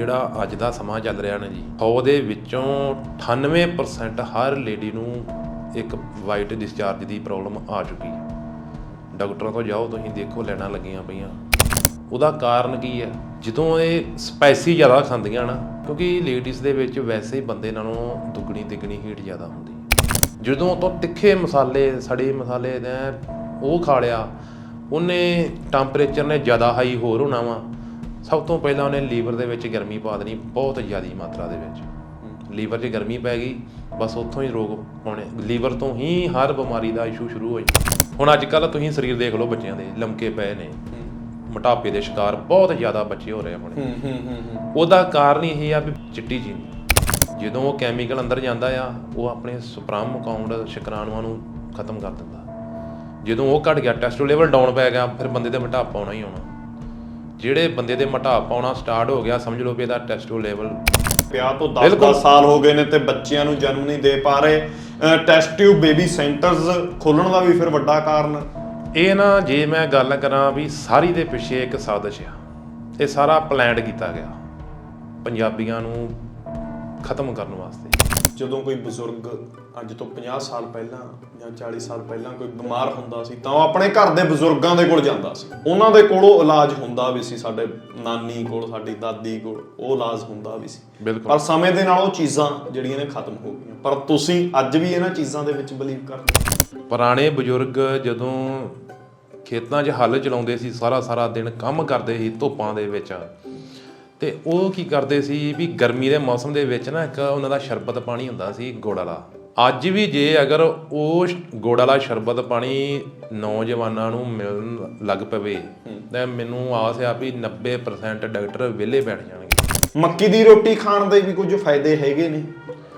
ਜਿਹੜਾ ਅੱਜ ਦਾ ਸਮਾਂ ਚੱਲ ਰਿਹਾ ਨਾ ਜੀ 100 ਦੇ ਵਿੱਚੋਂ 98% ਹਰ ਲੇਡੀ ਨੂੰ ਇੱਕ ਵਾਈਟ ਡਿਸਚਾਰਜ ਦੀ ਪ੍ਰੋਬਲਮ ਆ ਚੁੱਕੀ ਹੈ। ਡਾਕਟਰਾਂ ਤੋਂ ਜਾਓ, ਤੁਸੀਂ ਦੇਖੋ ਲੈਣਾ ਲੱਗੀਆਂ ਪਈਆਂ। ਉਹਦਾ ਕਾਰਨ ਕੀ ਹੈ? ਜਦੋਂ ਇਹ ਸਪਾਈਸੀ ਜ਼ਿਆਦਾ ਖਾਂਦੀਆਂ ਨਾ, ਕਿਉਂਕਿ ਲੇਡੀਜ਼ ਦੇ ਵਿੱਚ ਵੈਸੇ ਹੀ ਬੰਦੇ ਨਾਲੋਂ ਦੁੱਗਣੀ ਤਿੱਗਣੀ ਹੀਟ ਜ਼ਿਆਦਾ ਹੁੰਦੀ ਜਦੋਂ ਤੋਂ ਤਿੱਖੇ ਮਸਾਲੇ, ਸੜੇ ਮਸਾਲੇ ਨੇ ਉਹ ਖਾ ਲਿਆ, ਉਹਨੇ ਟੈਂਪਰੇਚਰ ਨੇ ਜ਼ਿਆਦਾ ਹਾਈ ਹੋਰ ਹੋਣਾ ਵਾ। ਸਭ ਤੋਂ ਪਹਿਲਾਂ ਉਹਨੇ ਲੀਵਰ ਦੇ ਵਿੱਚ ਗਰਮੀ ਪਾ ਦੇਣੀ ਬਹੁਤ ਜ਼ਿਆਦੀ ਮਾਤਰਾ ਦੇ ਵਿੱਚ। ਲੀਵਰ 'ਚ ਗਰਮੀ ਪੈ ਗਈ ਬਸ ਉੱਥੋਂ ਹੀ ਰੋਗ ਪਾਉਣੇ ਲੀਵਰ ਤੋਂ ਹੀ ਹਰ ਬਿਮਾਰੀ ਦਾ ਇਸ਼ੂ ਸ਼ੁਰੂ ਹੋ ਜਾਂਦਾ ਹੁਣ ਅੱਜ ਕੱਲ ਤੁਸੀਂ ਸਰੀਰ ਦੇਖ ਲਓ ਬੱਚਿਆਂ ਦੇ ਲਮਕੇ ਪਏ ਨੇ। ਮੋਟਾਪੇ ਦੇ ਸ਼ਿਕਾਰ ਬਹੁਤ ਜ਼ਿਆਦਾ ਬੱਚੇ ਹੋ ਰਹੇ ਆਪਣੇ ਉਹਦਾ ਕਾਰਨ ਇਹ ਆ ਵੀ ਚਿੱਟੀ ਚੀਨੀ। ਜਦੋਂ ਉਹ ਕੈਮੀਕਲ ਅੰਦਰ ਜਾਂਦਾ ਆ ਉਹ ਆਪਣੇ ਸੁਪਰਾਮ ਕਾਉਂਟ ਸ਼ੁਕਰਾਣੂਆਂ ਨੂੰ ਖਤਮ ਕਰ ਦਿੰਦਾ। ਜਦੋਂ ਉਹ ਘਟ ਗਿਆ ਟੈਸਟੋ ਲੈਵਲ ਡਾਊਨ ਪੈ ਗਿਆ ਫਿਰ ਬੰਦੇ ਦੇ ਮੋਟਾਪਾ ਆਉਣਾ ਹੀ ਆਉਣਾ। ਜਿਹੜੇ ਬੰਦੇ ਦੇ ਮੋਟਾਪਾ ਆਉਣਾ ਸਟਾਰਟ ਹੋ ਗਿਆ ਸਮਝ ਲਓ ਵੀ ਇਹਦਾ ਟੈਸਟੋ ਲੈਵਲ ਵਿਆਹ ਤੋਂ 10 ਬਿਲਕੁਲ। 10 ਸਾਲ ਹੋ ਗਏ ਨੇ ਤੇ ਬੱਚਿਆਂ ਨੂੰ ਜਨਮ ਨਹੀਂ ਦੇ ਪਾ ਰਹੇ। ਟੈਸਟ ਟਿਊਬ ਬੇਬੀ ਸੈਂਟਰਸ ਖੋਲਣ ਦਾ ਵੀ ਫਿਰ ਵੱਡਾ ਕਾਰਨ। ਇਹ ਨਾ ਜੇ ਮੈਂ ਗੱਲ ਕਰਾਂ ਵੀ ਸਾਰੀ ਦੇ ਪਿੱਛੇ ਇੱਕ ਸਾਜ਼ਿਸ਼ ਆ। ਇਹ ਸਾਰਾ ਪਲਾਨਡ ਕੀਤਾ ਗਿਆ। ਪੰਜਾਬੀਆਂ ਨੂੰ ਖਤਮ ਕਰਨ ਵਾਸਤੇ। ਜਦੋਂ ਕੋਈ ਬਜ਼ੁਰਗ ਅੱਜ ਤੋਂ 50 ਸਾਲ ਪਹਿਲਾਂ ਜਾਂ 40 ਸਾਲ ਪਹਿਲਾਂ ਕੋਈ ਬਿਮਾਰ ਹੁੰਦਾ ਸੀ ਤਾਂ ਉਹ ਆਪਣੇ ਘਰ ਦੇ ਬਜ਼ੁਰਗਾਂ ਦੇ ਕੋਲ ਜਾਂਦਾ ਸੀ। ਉਹਨਾਂ ਦੇ ਕੋਲੋਂ ਇਲਾਜ ਹੁੰਦਾ ਵੀ ਸੀ ਸਾਡੇ ਨਾਨੀ ਕੋਲ ਸਾਡੀ ਦਾਦੀ ਕੋਲ ਉਹ ਇਲਾਜ ਹੁੰਦਾ ਵੀ ਸੀ। ਪਰ ਸਮੇਂ ਦੇ ਨਾਲ ਉਹ ਚੀਜ਼ਾਂ ਜਿਹੜੀਆਂ ਨੇ ਖਤਮ ਹੋ ਗਈਆਂ। ਪਰ ਤੁਸੀਂ ਅੱਜ ਵੀ ਇਹਨਾਂ ਚੀਜ਼ਾਂ ਦੇ ਵਿੱਚ ਬਲੀਵ ਕਰਦੇ ਹੋ? ਪੁਰਾਣੇ ਬਜ਼ੁਰਗ ਜਦੋਂ ਖੇਤਾਂ 'ਚ ਹੱਲ ਚਲਾਉਂਦੇ ਸੀ ਸਾਰਾ ਸਾਰਾ ਦਿਨ ਕੰਮ ਕਰਦੇ ਸੀ ਧੁੱਪਾਂ ਦੇ ਵਿੱਚ। ਤੇ ਉਹ ਕੀ ਕਰਦੇ ਸੀ ਵੀ ਗਰਮੀ ਦੇ ਮੌਸਮ ਦੇ ਵਿੱਚ ਨਾ ਇੱਕ ਉਹਨਾਂ ਦਾ ਸ਼ਰਬਤ ਪਾਣੀ ਹੁੰਦਾ ਸੀ ਗੁੜ ਵਾਲਾ। ਅੱਜ ਵੀ ਜੇ ਅਗਰ ਉਹ ਗੁੜ ਵਾਲਾ ਸ਼ਰਬਤ ਪਾਣੀ ਨੌਜਵਾਨਾਂ ਨੂੰ ਮਿਲਣ ਲੱਗ ਪਵੇ ਤਾਂ ਮੈਨੂੰ ਆਸ ਆ ਵੀ 90% ਡਾਕਟਰ ਵਿਹਲੇ ਬੈਠ ਜਾਣਗੇ। ਮੱਕੀ ਦੀ ਰੋਟੀ ਖਾਣ ਦੇ ਵੀ ਕੁਝ ਫਾਇਦੇ ਹੈਗੇ ਨੇ?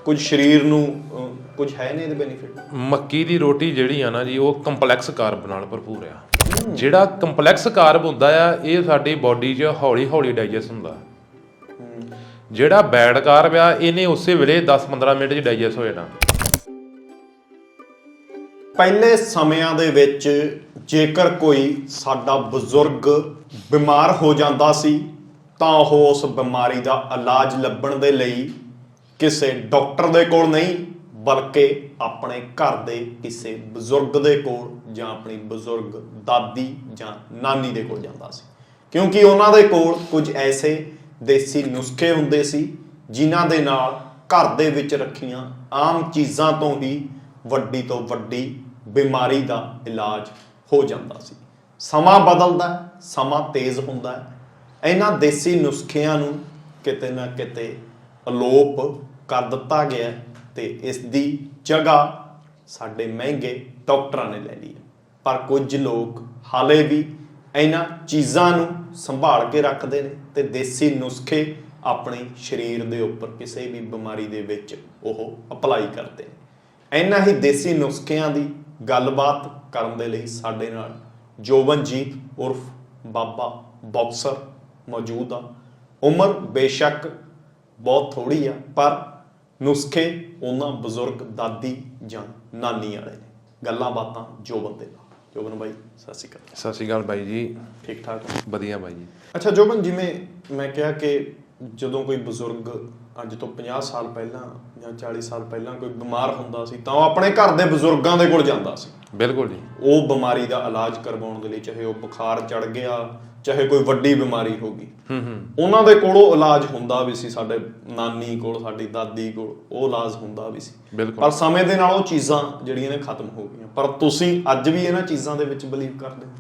ਕੁਝ ਸਰੀਰ ਨੂੰ ਕੁਝ ਹੈ ਨੇ ਇਹਦੇ ਬੈਨੀਫਿਟ ਮੱਕੀ ਦੀ ਰੋਟੀ ਜਿਹੜੀ ਆ ਨਾ ਜੀ ਉਹ ਕੰਪਲੈਕਸ ਕਾਰਬ ਨਾਲ ਭਰਪੂਰ ਆ। ਜਿਹੜਾ ਕੰਪਲੈਕਸ ਕਾਰਬ ਹੁੰਦਾ ਆ ਇਹ ਸਾਡੀ ਬਾਡੀ 'ਚ ਹੌਲੀ ਹੌਲੀ ਡਾਈਜੈਸਟ ਹੁੰਦਾ ਜਿਹੜਾ ਬੈਡ ਕਾਰਬ ਆ ਇਹਨੇ ਉਸੇ ਵੇਲੇ 10-15 ਮਿੰਟ 'ਚ ਡਾਈਜੈਸਟ ਹੋ ਜਾਣਾ। ਪਹਿਲੇ ਸਮਿਆਂ ਦੇ ਵਿੱਚ ਜੇਕਰ ਕੋਈ ਸਾਡਾ ਬਜ਼ੁਰਗ ਬਿਮਾਰ ਹੋ ਜਾਂਦਾ ਸੀ, ਤਾਂ ਉਹ ਉਸ ਬਿਮਾਰੀ ਦਾ ਇਲਾਜ ਲੱਭਣ ਦੇ ਲਈ ਕਿਸੇ ਡਾਕਟਰ ਦੇ ਕੋਲ ਨਹੀਂ, ਬਲਕਿ ਆਪਣੇ ਘਰ ਦੇ ਕਿਸੇ ਬਜ਼ੁਰਗ ਦੇ ਕੋਲ ਜਾਂ ਆਪਣੀ ਬਜ਼ੁਰਗ ਦਾਦੀ ਜਾਂ ਨਾਨੀ ਦੇ ਕੋਲ ਜਾਂਦਾ ਸੀ। ਕਿਉਂਕਿ ਉਹਨਾਂ ਦੇ ਕੋਲ ਕੁਝ ਐਸੇ ਦੇਸੀ ਨੁਸਖੇ ਹੁੰਦੇ ਸੀ, ਜਿਨ੍ਹਾਂ ਦੇ ਨਾਲ ਘਰ ਦੇ ਵਿੱਚ ਰੱਖੀਆਂ ਆਮ ਚੀਜ਼ਾਂ ਤੋਂ ਹੀ ਵੱਡੀ ਤੋਂ ਵੱਡੀ ਬਿਮਾਰੀ ਦਾ ਇਲਾਜ ਹੋ ਜਾਂਦਾ ਸੀ। ਸਮਾਂ ਬਦਲਦਾ, ਸਮਾਂ ਤੇਜ਼ ਹੁੰਦਾ ਹੈ। ਇਹਨਾਂ ਦੇਸੀ ਨੁਸਖਿਆਂ ਨੂੰ ਕਿਤੇ ਨਾ ਕਿਤੇ ਅਲੋਪ ਕਰ ਦਿੱਤਾ ਗਿਆ ਹੈ ਤੇ ਇਸ ਦੀ ਜਗ੍ਹਾ ਸਾਡੇ ਮਹਿੰਗੇ ਡਾਕਟਰਾਂ ਨੇ ਲੈ ਲਈ ਹੈ। ਪਰ ਕੁਝ ਲੋਕ ਹਾਲੇ ਵੀ ਇਹਨਾਂ ਚੀਜ਼ਾਂ ਨੂੰ ਸੰਭਾਲ ਕੇ ਰੱਖਦੇ ਨੇ ਤੇ ਦੇਸੀ ਨੁਸਖੇ ਆਪਣੇ ਸਰੀਰ ਦੇ ਉੱਪਰ ਕਿਸੇ ਵੀ ਬਿਮਾਰੀ ਦੇ ਵਿੱਚ ਉਹ ਅਪਲਾਈ ਕਰਦੇ ਨੇ। ਇਹਨਾਂ ਹੀ ਦੇਸੀ ਨੁਸਖਿਆਂ ਦੀ ਗੱਲਬਾਤ ਕਰਨ ਦੇ ਲਈ ਸਾਡੇ ਨਾਲ ਜੋਬਨਜੀਤ ਉਰਫ ਬਾਬਾ ਬਾਕਸਰ ਮੌਜੂਦ ਆ। ਉਮਰ ਬੇਸ਼ੱਕ ਬਹੁਤ ਥੋੜੀ ਆ ਪਰ ਨੁਸਖੇ ਉਹਨਾਂ ਬਜ਼ੁਰਗ ਦਾਦੀ ਜਾਂ ਨਾਨੀ ਵਾਲੇ ਨੇ। ਗੱਲਾਂ ਬਾਤਾਂ ਜੋਬਨ ਦੇ ਨਾਲ। ਜੋਬਨ ਬਾਈ ਸਤਿ ਸ਼੍ਰੀ ਅਕਾਲ। ਸਤਿ ਸ਼੍ਰੀ ਅਕਾਲ ਬਾਈ ਜੀ। ਠੀਕ ਠਾਕ? ਵਧੀਆ ਬਾਈ ਜੀ। ਅੱਛਾ ਜੋਬਨ ਜਿਵੇਂ ਮੈਂ ਕਿਹਾ ਕਿ ਜਦੋਂ ਕੋਈ ਬਜ਼ੁਰਗ ਅੱਜ ਤੋਂ 50 ਸਾਲ ਪਹਿਲਾਂ ਜਾਂ 40 ਸਾਲ ਪਹਿਲਾਂ ਕੋਈ ਬਿਮਾਰ ਹੁੰਦਾ ਸੀ ਤਾਂ ਉਹ ਆਪਣੇ ਘਰ ਦੇ ਬਜ਼ੁਰਗਾਂ ਦੇ ਕੋਲ ਜਾਂਦਾ ਸੀ। ਬਿਲਕੁਲ ਜੀ। ਉਹ ਬਿਮਾਰੀ ਦਾ ਇਲਾਜ ਕਰਵਾਉਣ ਦੇ ਲਈ ਚਾਹੇ ਉਹ ਬੁਖਾਰ ਚੜ ਗਿਆ ਚਾਹੇ ਕੋਈ ਵੱਡੀ ਬਿਮਾਰੀ ਹੋ ਗਈ। ਹੂੰ ਹੂੰ। ਉਹਨਾਂ ਦੇ ਕੋਲੋਂ ਇਲਾਜ ਹੁੰਦਾ ਵੀ ਸੀ ਸਾਡੇ ਨਾਨੀ ਕੋਲ ਸਾਡੀ ਦਾਦੀ ਕੋਲ ਉਹ ਇਲਾਜ ਹੁੰਦਾ ਵੀ ਸੀ। ਬਿਲਕੁਲ। ਪਰ ਸਮੇਂ ਦੇ ਨਾਲ ਉਹ ਚੀਜ਼ਾਂ ਜਿਹੜੀਆਂ ਨੇ ਖਤਮ ਹੋ ਗਈਆਂ। ਪਰ ਤੁਸੀਂ ਅੱਜ ਵੀ ਇਹਨਾਂ ਚੀਜ਼ਾਂ ਦੇ ਵਿੱਚ ਬਲੀਵ ਕਰਦੇ ਹੋ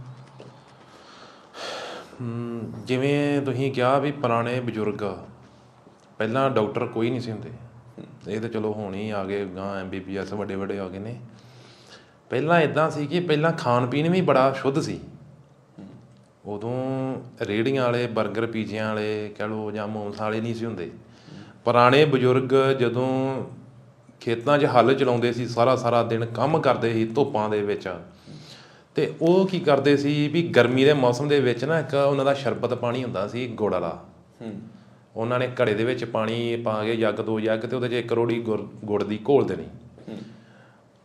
ਜਿਵੇਂ ਤੁਸੀਂ ਕਿਹਾ ਵੀ ਪੁਰਾਣੇ ਬਜ਼ੁਰਗ ਪਹਿਲਾਂ ਡਾਕਟਰ ਕੋਈ ਨਹੀਂ ਸੀ ਹੁੰਦੇ। ਇਹ ਤਾਂ ਚਲੋ ਹੁਣ ਹੀ ਆ ਗਏ ਗਾਂ ਐਮਬੀਬੀਐਸ ਵੱਡੇ ਵੱਡੇ ਆ ਗਏ ਨੇ। ਪਹਿਲਾਂ ਇਦਾਂ ਸੀ ਕਿ ਪਹਿਲਾਂ ਖਾਣ ਪੀਣ ਵੀ ਬੜਾ ਸ਼ੁੱਧ ਸੀ। ਉਦੋਂ ਰੇੜੀਆਂ ਵਾਲੇ 버ਗਰ ਪੀਜ਼ਿਆਂ ਵਾਲੇ, ਕਹ ਲਓ ਜਾਂ ਮੋਮਸ ਵਾਲੇ ਨਹੀਂ ਸੀ ਹੁੰਦੇ। ਪੁਰਾਣੇ ਬਜ਼ੁਰਗ ਜਦੋਂ ਖੇਤਾਂ 'ਚ ਹੱਲ ਚਲਾਉਂਦੇ ਸੀ, ਸਾਰਾ ਸਾਰਾ ਦਿਨ ਕੰਮ ਕਰਦੇ ਸੀ ਧੁੱਪਾਂ ਦੇ ਵਿੱਚ। ਤੇ ਉਹ ਕੀ ਕਰਦੇ ਸੀ ਵੀ ਗਰਮੀ ਦੇ ਮੌਸਮ ਦੇ ਵਿੱਚ ਨਾ ਇੱਕ ਉਹਨਾਂ ਦਾ ਸ਼ਰਬਤ ਪਾਣੀ ਹੁੰਦਾ ਸੀ ਗੁੜ ਵਾਲਾ। ਹੂੰ। ਉਹਨਾਂ ਨੇ ਘੜੇ ਦੇ ਵਿੱਚ ਪਾਣੀ ਪਾ ਕੇ ਜੱਗ ਦੋ ਜੱਗ ਤੇ ਉਹਦੇ 'ਚ ਇੱਕ ਰੋੜੀ ਗੁੜ ਗੁੜ ਦੀ ਘੋਲ ਦੇਣੀ।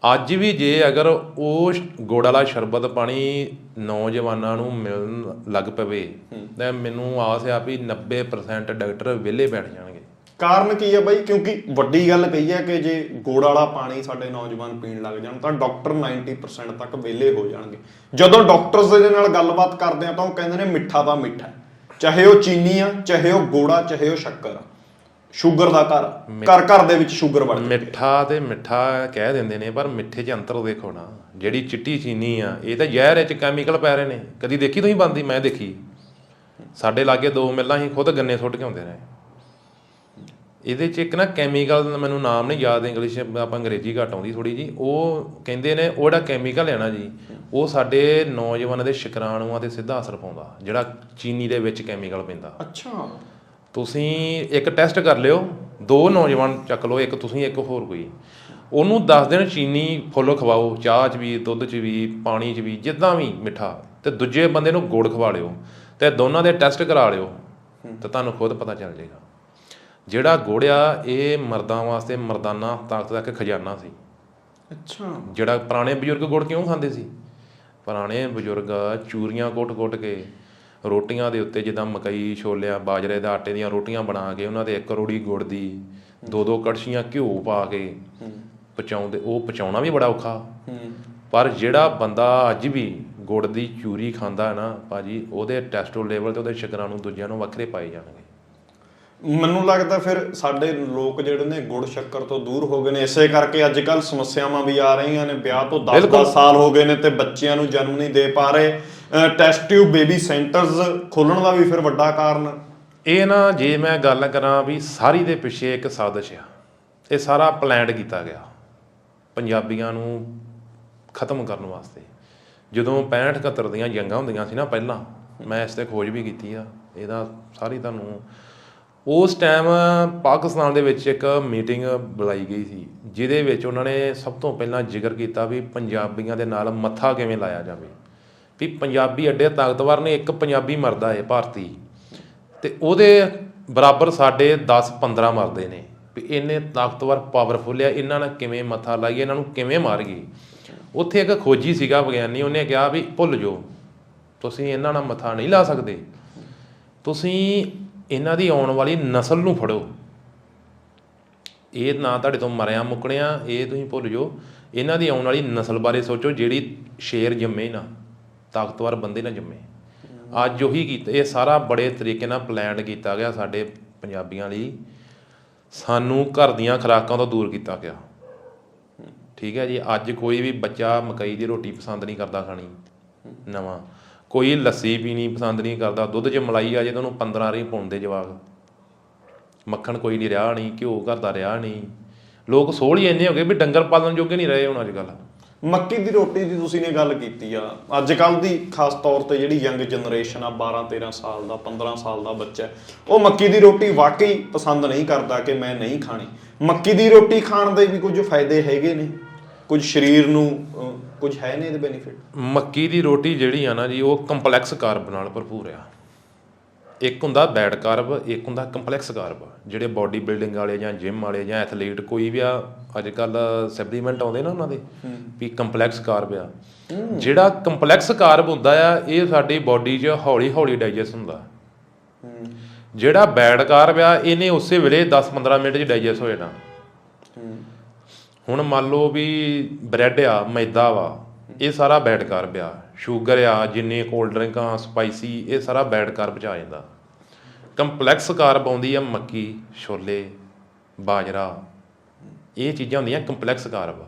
ਅੱਜ ਵੀ ਜੇ ਅਗਰ ਉਹ ਗੁੜ ਵਾਲਾ ਸ਼ਰਬਤ ਪਾਣੀ ਨੌਜਵਾਨਾਂ ਨੂੰ ਮਿਲਣ ਲੱਗ ਪਵੇ, ਤਾਂ ਮੈਨੂੰ ਆਸ ਆ ਵੀ 90% ਡਾਕਟਰ ਵਿਹਲੇ ਬੈਠ ਜਾਣਗੇ। ਕਾਰਨ ਕੀ ਹੈ ਬਾਈ? ਕਿਉਂਕਿ ਵੱਡੀ ਗੱਲ ਕਹੀ ਹੈ ਕਿ ਜੇ ਗੋੜ ਵਾਲਾ ਪਾਣੀ ਸਾਡੇ ਨੌਜਵਾਨ ਪੀਣ ਲੱਗ ਜਾਣ, ਤਾਂ ਡਾਕਟਰ 90% ਤੱਕ ਵਿਹਲੇ ਹੋ ਜਾਣਗੇ। ਜਦੋਂ ਡਾਕਟਰਸ ਦੇ ਨਾਲ ਗੱਲਬਾਤ ਕਰਦੇ ਆ, ਤਾਂ ਉਹ ਕਹਿੰਦੇ ਨੇ ਮਿੱਠਾ ਤਾਂ ਮਿੱਠਾ ਚਾਹੇ ਉਹ ਚੀਨੀ ਆ, ਚਾਹੇ ਉਹ ਗੋੜਾ, ਚਾਹੇ ਉਹ ਸ਼ੱਕਰ ਆ। ਸ਼ੂਗਰ ਦਾ ਘਰ ਘਰ ਘਰ ਦੇ ਵਿੱਚ ਸ਼ੂਗਰ ਵੜ ਮਿੱਠਾ ਤੇ ਮਿੱਠਾ ਕਹਿ ਦਿੰਦੇ ਨੇ, ਪਰ ਮਿੱਠੇ 'ਚ ਅੰਤਰ ਦੇਖੋ ਨਾ, ਜਿਹੜੀ ਚਿੱਟੀ ਚੀਨੀ ਆ, ਇਹ ਤਾਂ ਜ਼ਹਿਰ ਵਿੱਚ ਕੈਮੀਕਲ ਪੈ ਰਹੇ ਨੇ। ਕਦੀ ਦੇਖੀ ਤੁਸੀਂ ਬੰਦੀ ਮੈਂ ਦੇਖੀ। ਸਾਡੇ ਲਾਗੇ ਦੋ ਮਿੱਲਾਂ ਹੀ ਖੁਦ ਗੰਨੇ ਸੁੱਟ ਕੇ ਆਉਂਦੇ ਨੇ। ਇਹਦੇ 'ਚ ਇੱਕ ਨਾ ਕੈਮੀਕਲ ਮੈਨੂੰ ਨਾਮ ਨਹੀਂ ਯਾਦ ਇੰਗਲਿਸ਼ ਆਪਾਂ ਅੰਗਰੇਜ਼ੀ ਘੱਟ ਆਉਂਦੀ ਥੋੜੀ ਜੀ ਉਹ ਕਹਿੰਦੇ ਨੇ ਉਹ ਜਿਹੜਾ ਕੈਮੀਕਲ ਹੈ ਨਾ ਜੀ ਉਹ ਸਾਡੇ ਨੌਜਵਾਨਾਂ ਦੇ ਸ਼ੁਕਰਾਣੂਆਂ ਤੇ ਸਿੱਧਾ ਅਸਰ ਪਾਉਂਦਾ ਜਿਹੜਾ ਚੀਨੀ ਦੇ ਵਿੱਚ ਕੈਮੀਕਲ ਪੈਂਦਾ। ਅੱਛਾ। ਤੁਸੀਂ ਇੱਕ ਟੈਸਟ ਕਰ ਲਿਓ ਦੋ ਨੌਜਵਾਨ ਚੱਕ ਲਓ ਇੱਕ ਤੁਸੀਂ ਇੱਕ ਹੋਰ ਕੋਈ। ਉਹਨੂੰ 10 ਦਿਨ ਚੀਨੀ ਫੁੱਲ ਖਵਾਓ ਚਾਹ 'ਚ ਵੀ ਦੁੱਧ 'ਚ ਵੀ ਪਾਣੀ 'ਚ ਵੀ ਜਿੱਦਾਂ ਵੀ ਮਿੱਠਾ ਤੇ ਦੂਜੇ ਬੰਦੇ ਨੂੰ ਗੁੜ ਖਵਾ ਲਿਓ ਤੇ ਦੋਨਾਂ ਦੇ ਟੈਸਟ ਕਰਾ ਲਿਓ ਤੇ ਤੁਹਾਨੂੰ ਖੁਦ ਪਤਾ ਚੱਲ ਜਾਏਗਾ। ਜਿਹੜਾ ਗੁੜ ਆ ਇਹ ਮਰਦਾਂ ਵਾਸਤੇ ਮਰਦਾਨਾ ਤਾਕਤ ਦਾ ਇੱਕ ਖਜ਼ਾਨਾ ਸੀ। ਅੱਛਾ। ਜਿਹੜਾ ਪੁਰਾਣੇ ਬਜ਼ੁਰਗ ਗੁੜ ਕਿਉਂ ਖਾਂਦੇ ਸੀ? ਪੁਰਾਣੇ ਬਜ਼ੁਰਗ ਚੂਰੀਆਂ ਕੁੱਟ-ਕੁੱਟ ਕੇ ਰੋਟੀਆਂ ਦੇ ਉੱਤੇ ਜਿੱਦਾਂ ਮਕਈ ਛੋਲਿਆਂ ਬਾਜਰੇ ਦੇ ਆਟੇ ਦੀਆਂ ਰੋਟੀਆਂ ਬਣਾ ਕੇ ਉਹਨਾਂ ਦੇ ਇੱਕ ਰੋੜੀ ਗੁੜ ਦੀ ਦੋ ਦੋ ਕੜਛੀਆਂ ਘਿਓ ਪਾ ਕੇ ਪਚਾਉਂਦੇ ਉਹ ਪਚਾਉਣਾ ਵੀ ਬੜਾ ਔਖਾ। ਪਰ ਜਿਹੜਾ ਬੰਦਾ ਅੱਜ ਵੀ ਗੁੜ ਦੀ ਚੂਰੀ ਖਾਂਦਾ ਹੈ ਨਾ ਭਾਜੀ ਉਹਦੇ ਟੈਸਟੋ ਲੈਵਲ ਤੇ ਉਹਦੇ ਸ਼ੁਕਰਾਂ ਨੂੰ ਦੂਜਿਆਂ ਨੂੰ ਵੱਖਰੇ ਪਾਏ ਜਾਣਗੇ। ਮੈਨੂੰ ਲੱਗਦਾ ਫਿਰ ਸਾਡੇ ਲੋਕ ਜਿਹੜੇ ਨੇ ਗੁੜ ਸ਼ੱਕਰ ਤੋਂ ਦੂਰ ਹੋ ਗਏ ਨੇ ਇਸੇ ਕਰਕੇ ਅੱਜ ਕੱਲ ਸਮੱਸਿਆਵਾਂ ਵੀ ਆ ਰਹੀਆਂ ਨੇ। ਵਿਆਹ ਤੋਂ 10-10 ਬਿਲਕੁਲ। ਸਾਲ ਹੋ ਗਏ ਨੇ ਤੇ ਬੱਚਿਆਂ ਨੂੰ ਜਨਮ ਨਹੀਂ ਦੇ ਪਾ ਰਹੇ। ਟੈਸਟ ਟਿਊਬ ਬੇਬੀ ਸੈਂਟਰਸ ਖੋਲਣ ਦਾ ਵੀ ਫਿਰ ਵੱਡਾ ਕਾਰਨ। ਇਹ ਨਾ ਜੇ ਮੈਂ ਗੱਲ ਕਰਾਂ ਵੀ ਸਾਰੀ ਦੇ ਪਿੱਛੇ ਇੱਕ ਸਾਜ਼ਿਸ਼ ਆ। ਇਹ ਸਾਰਾ ਪਲਾਨਡ ਕੀਤਾ ਗਿਆ। ਪੰਜਾਬੀਆਂ ਨੂੰ ਖਤਮ ਕਰਨ ਵਾਸਤੇ। ਜਦੋਂ 65 71 ਦੀਆਂ ਜੰਗਾਂ ਹੁੰਦੀਆਂ ਸੀ ਨਾ ਪਹਿਲਾਂ ਮੈਂ ਇਸ ਤੇ ਖੋਜ ਵੀ ਕੀਤੀ ਆ। ਇਹਦਾ ਸਾਰੀ ਤੁਹਾਨੂੰ ਉਸ ਟਾਈਮ ਪਾਕਿਸਤਾਨ ਦੇ ਵਿੱਚ ਇੱਕ ਮੀਟਿੰਗ ਬੁਲਾਈ ਗਈ ਸੀ, ਜਿਹਦੇ ਵਿੱਚ ਉਹਨਾਂ ਨੇ ਸਭ ਤੋਂ ਪਹਿਲਾਂ ਜ਼ਿਕਰ ਕੀਤਾ ਵੀ ਪੰਜਾਬੀਆਂ ਦੇ ਨਾਲ ਮੱਥਾ ਕਿਵੇਂ ਲਾਇਆ ਜਾਵੇ। ਵੀ ਪੰਜਾਬੀ ਅੱਡੇ ਤਾਕਤਵਰ ਨੇ, ਇੱਕ ਪੰਜਾਬੀ ਮਰਦਾ ਹੈ ਭਾਰਤੀ। ਤੇ ਉਹਦੇ ਬਰਾਬਰ ਸਾਡੇ 10 15 ਮਰਦੇ ਨੇ। ਵੀ ਇੰਨੇ ਤਾਕਤਵਰ ਪਾਵਰਫੁਲ ਆ, ਇਹਨਾਂ ਨਾਲ ਕਿਵੇਂ ਮੱਥਾ ਲਾਈਏ, ਇਹਨਾਂ ਨੂੰ ਕਿਵੇਂ ਮਾਰੀਏ। ਉੱਥੇ ਇੱਕ ਖੋਜੀ ਸੀਗਾ ਵਿਗਿਆਨੀ, ਉਹਨੇ ਕਿਹਾ ਵੀ ਭੁੱਲ ਜਾਓ, ਤੁਸੀਂ ਇਹਨਾਂ ਨਾਲ ਮੱਥਾ ਨਹੀਂ ਲਾ ਸਕਦੇ। ਤੁਸੀਂ ਇਹਨਾਂ ਦੀ ਆਉਣ ਵਾਲੀ ਨਸਲ ਨੂੰ ਫੜੋ। ਇਹ ਨਾ ਤੁਹਾਡੇ ਤੋਂ ਮਰਿਆ ਮੁੱਕਣਿਆ, ਇਹ ਤੁਸੀਂ ਭੁੱਲ ਜਾਓ। ਇਹਨਾਂ ਦੀ ਆਉਣ ਵਾਲੀ ਨਸਲ ਬਾਰੇ ਸੋਚੋ, ਜਿਹੜੀ ਸ਼ੇਰ ਜੰਮੇ ਨਾ, ਤਾਕਤਵਰ ਬੰਦੇ ਨਾ ਜੰਮੇ। ਅੱਜ ਉਹੀ ਕੀਤਾ, ਇਹ ਸਾਰਾ ਬੜੇ ਤਰੀਕੇ ਨਾਲ ਪਲਾਨਡ ਕੀਤਾ ਗਿਆ ਸਾਡੇ ਪੰਜਾਬੀਆਂ ਲਈ। ਸਾਨੂੰ ਘਰ ਦੀਆਂ ਖੁਰਾਕਾਂ ਤੋਂ ਦੂਰ ਕੀਤਾ ਗਿਆ। ਠੀਕ ਹੈ ਜੀ, ਅੱਜ ਕੋਈ ਵੀ ਬੱਚਾ ਮਕਈ ਦੀ ਰੋਟੀ ਪਸੰਦ ਨਹੀਂ ਕਰਦਾ ਖਾਣੀ। ਨਵਾਂ। ਕੋਈ ਲੱਸੀ ਪੀਣੀ ਪਸੰਦ ਨਹੀਂ ਕਰਦਾ, ਦੁੱਧ 'ਚ ਮਲਾਈ ਆ ਜੇ ਤਾਂ ਉਹਨੂੰ 15 ਰੀ ਪਾਉਂਦੇ ਜਵਾਕ। ਮੱਖਣ ਕੋਈ ਨਹੀਂ, ਰਿਹਾ ਨਹੀਂ, ਘਿਓ ਘਰ ਦਾ ਰਿਹਾ ਨਹੀਂ। ਲੋਕ ਸੋਹਲ ਹੀ ਇੰਨੇ ਹੋ ਗਏ ਵੀ ਡੰਗਰ ਪਾਲਣ ਜੋਗੇ ਨਹੀਂ ਰਹੇ ਹੁਣ ਅੱਜ ਕੱਲ੍ਹ ਮੱਕੀ ਦੀ ਰੋਟੀ ਦੀ ਤੁਸੀਂ ਨੇ ਗੱਲ ਕੀਤੀ ਆ। ਅੱਜ ਕੱਲ ਦੀ ਖਾਸ ਤੌਰ ਤੇ ਜਿਹੜੀ ਯੰਗ ਜਨਰੇਸ਼ਨ ਆ 12 13 ਸਾਲ ਦਾ 15 ਸਾਲ ਦਾ ਬੱਚਾ ਉਹ ਮੱਕੀ ਦੀ ਰੋਟੀ ਵਾਕਈ ਪਸੰਦ ਨਹੀਂ ਕਰਦਾ ਕਿ ਮੈਂ ਨਹੀਂ ਖਾਣੀ। ਮੱਕੀ ਦੀ ਰੋਟੀ ਖਾਣ ਦੇ ਵੀ ਕੁਝ ਫਾਇਦੇ ਹੈਗੇ ਨੇ। ਕੁਝ ਸਰੀਰ ਨੂੰ ਕੁਝ ਹੈ ਨੇ ਇਹਦੇ ਬੈਨੀਫਿਟ ਮੱਕੀ ਦੀ ਰੋਟੀ ਜਿਹੜੀ ਆ ਨਾ ਜੀ ਉਹ ਕੰਪਲੈਕਸ ਕਾਰਬ ਨਾਲ ਭਰਪੂਰ ਆ। ਇੱਕ ਹੁੰਦਾ ਬੈਡ ਕਾਰਬ ਇੱਕ ਹੁੰਦਾ ਕੰਪਲੈਕਸ ਕਾਰਬ ਜਿਹੜੇ ਬਾਡੀ ਬਿਲਡਿੰਗ ਵਾਲੇ ਜਾਂ ਜਿਮ ਵਾਲੇ ਜਾਂ ਐਥਲੀਟ ਕੋਈ ਵੀ ਆ ਅੱਜ ਕੱਲ ਸਪਲੀਮੈਂਟ ਆਉਂਦੇ ਨਾ ਉਹਨਾਂ ਦੇ ਵੀ ਕੰਪਲੈਕਸ ਕਾਰਬ ਆ। ਜਿਹੜਾ ਕੰਪਲੈਕਸ ਕਾਰਬ ਹੁੰਦਾ ਆ ਇਹ ਸਾਡੀ ਬਾਡੀ 'ਚ ਹੌਲੀ ਹੌਲੀ ਡਾਈਜੈਸਟ ਹੁੰਦਾ ਜਿਹੜਾ ਬੈਡ ਕਾਰਬ ਆ ਇਹਨੇ ਉਸੇ ਵੇਲੇ 10-15 ਮਿੰਟ 'ਚ ਡਾਈਜੈਸਟ ਹੋ ਜਾਣਾ। ਹੁਣ ਮੰਨ ਲਓ ਵੀ ਬ੍ਰੈਡ ਆ, ਮੈਦਾ ਵਾ, ਇਹ ਸਾਰਾ ਬੈਡ ਕਾਰਬ ਆ ਸ਼ੂਗਰ ਆ, ਜਿੰਨੇ ਕੋਲਡ ਡਰਿੰਕਾਂ ਸਪਾਈਸੀ ਇਹ ਸਾਰਾ ਬੈਡ ਕਾਰਬ ਚ ਆ ਜਾਂਦਾ। ਕੰਪਲੈਕਸ ਕਾਰਬ ਆਉਂਦੀ ਆ ਮੱਕੀ, ਛੋਲੇ, ਬਾਜਰਾ। ਇਹ ਚੀਜ਼ਾਂ ਹੁੰਦੀਆਂ ਕੰਪਲੈਕਸ ਕਾਰਬ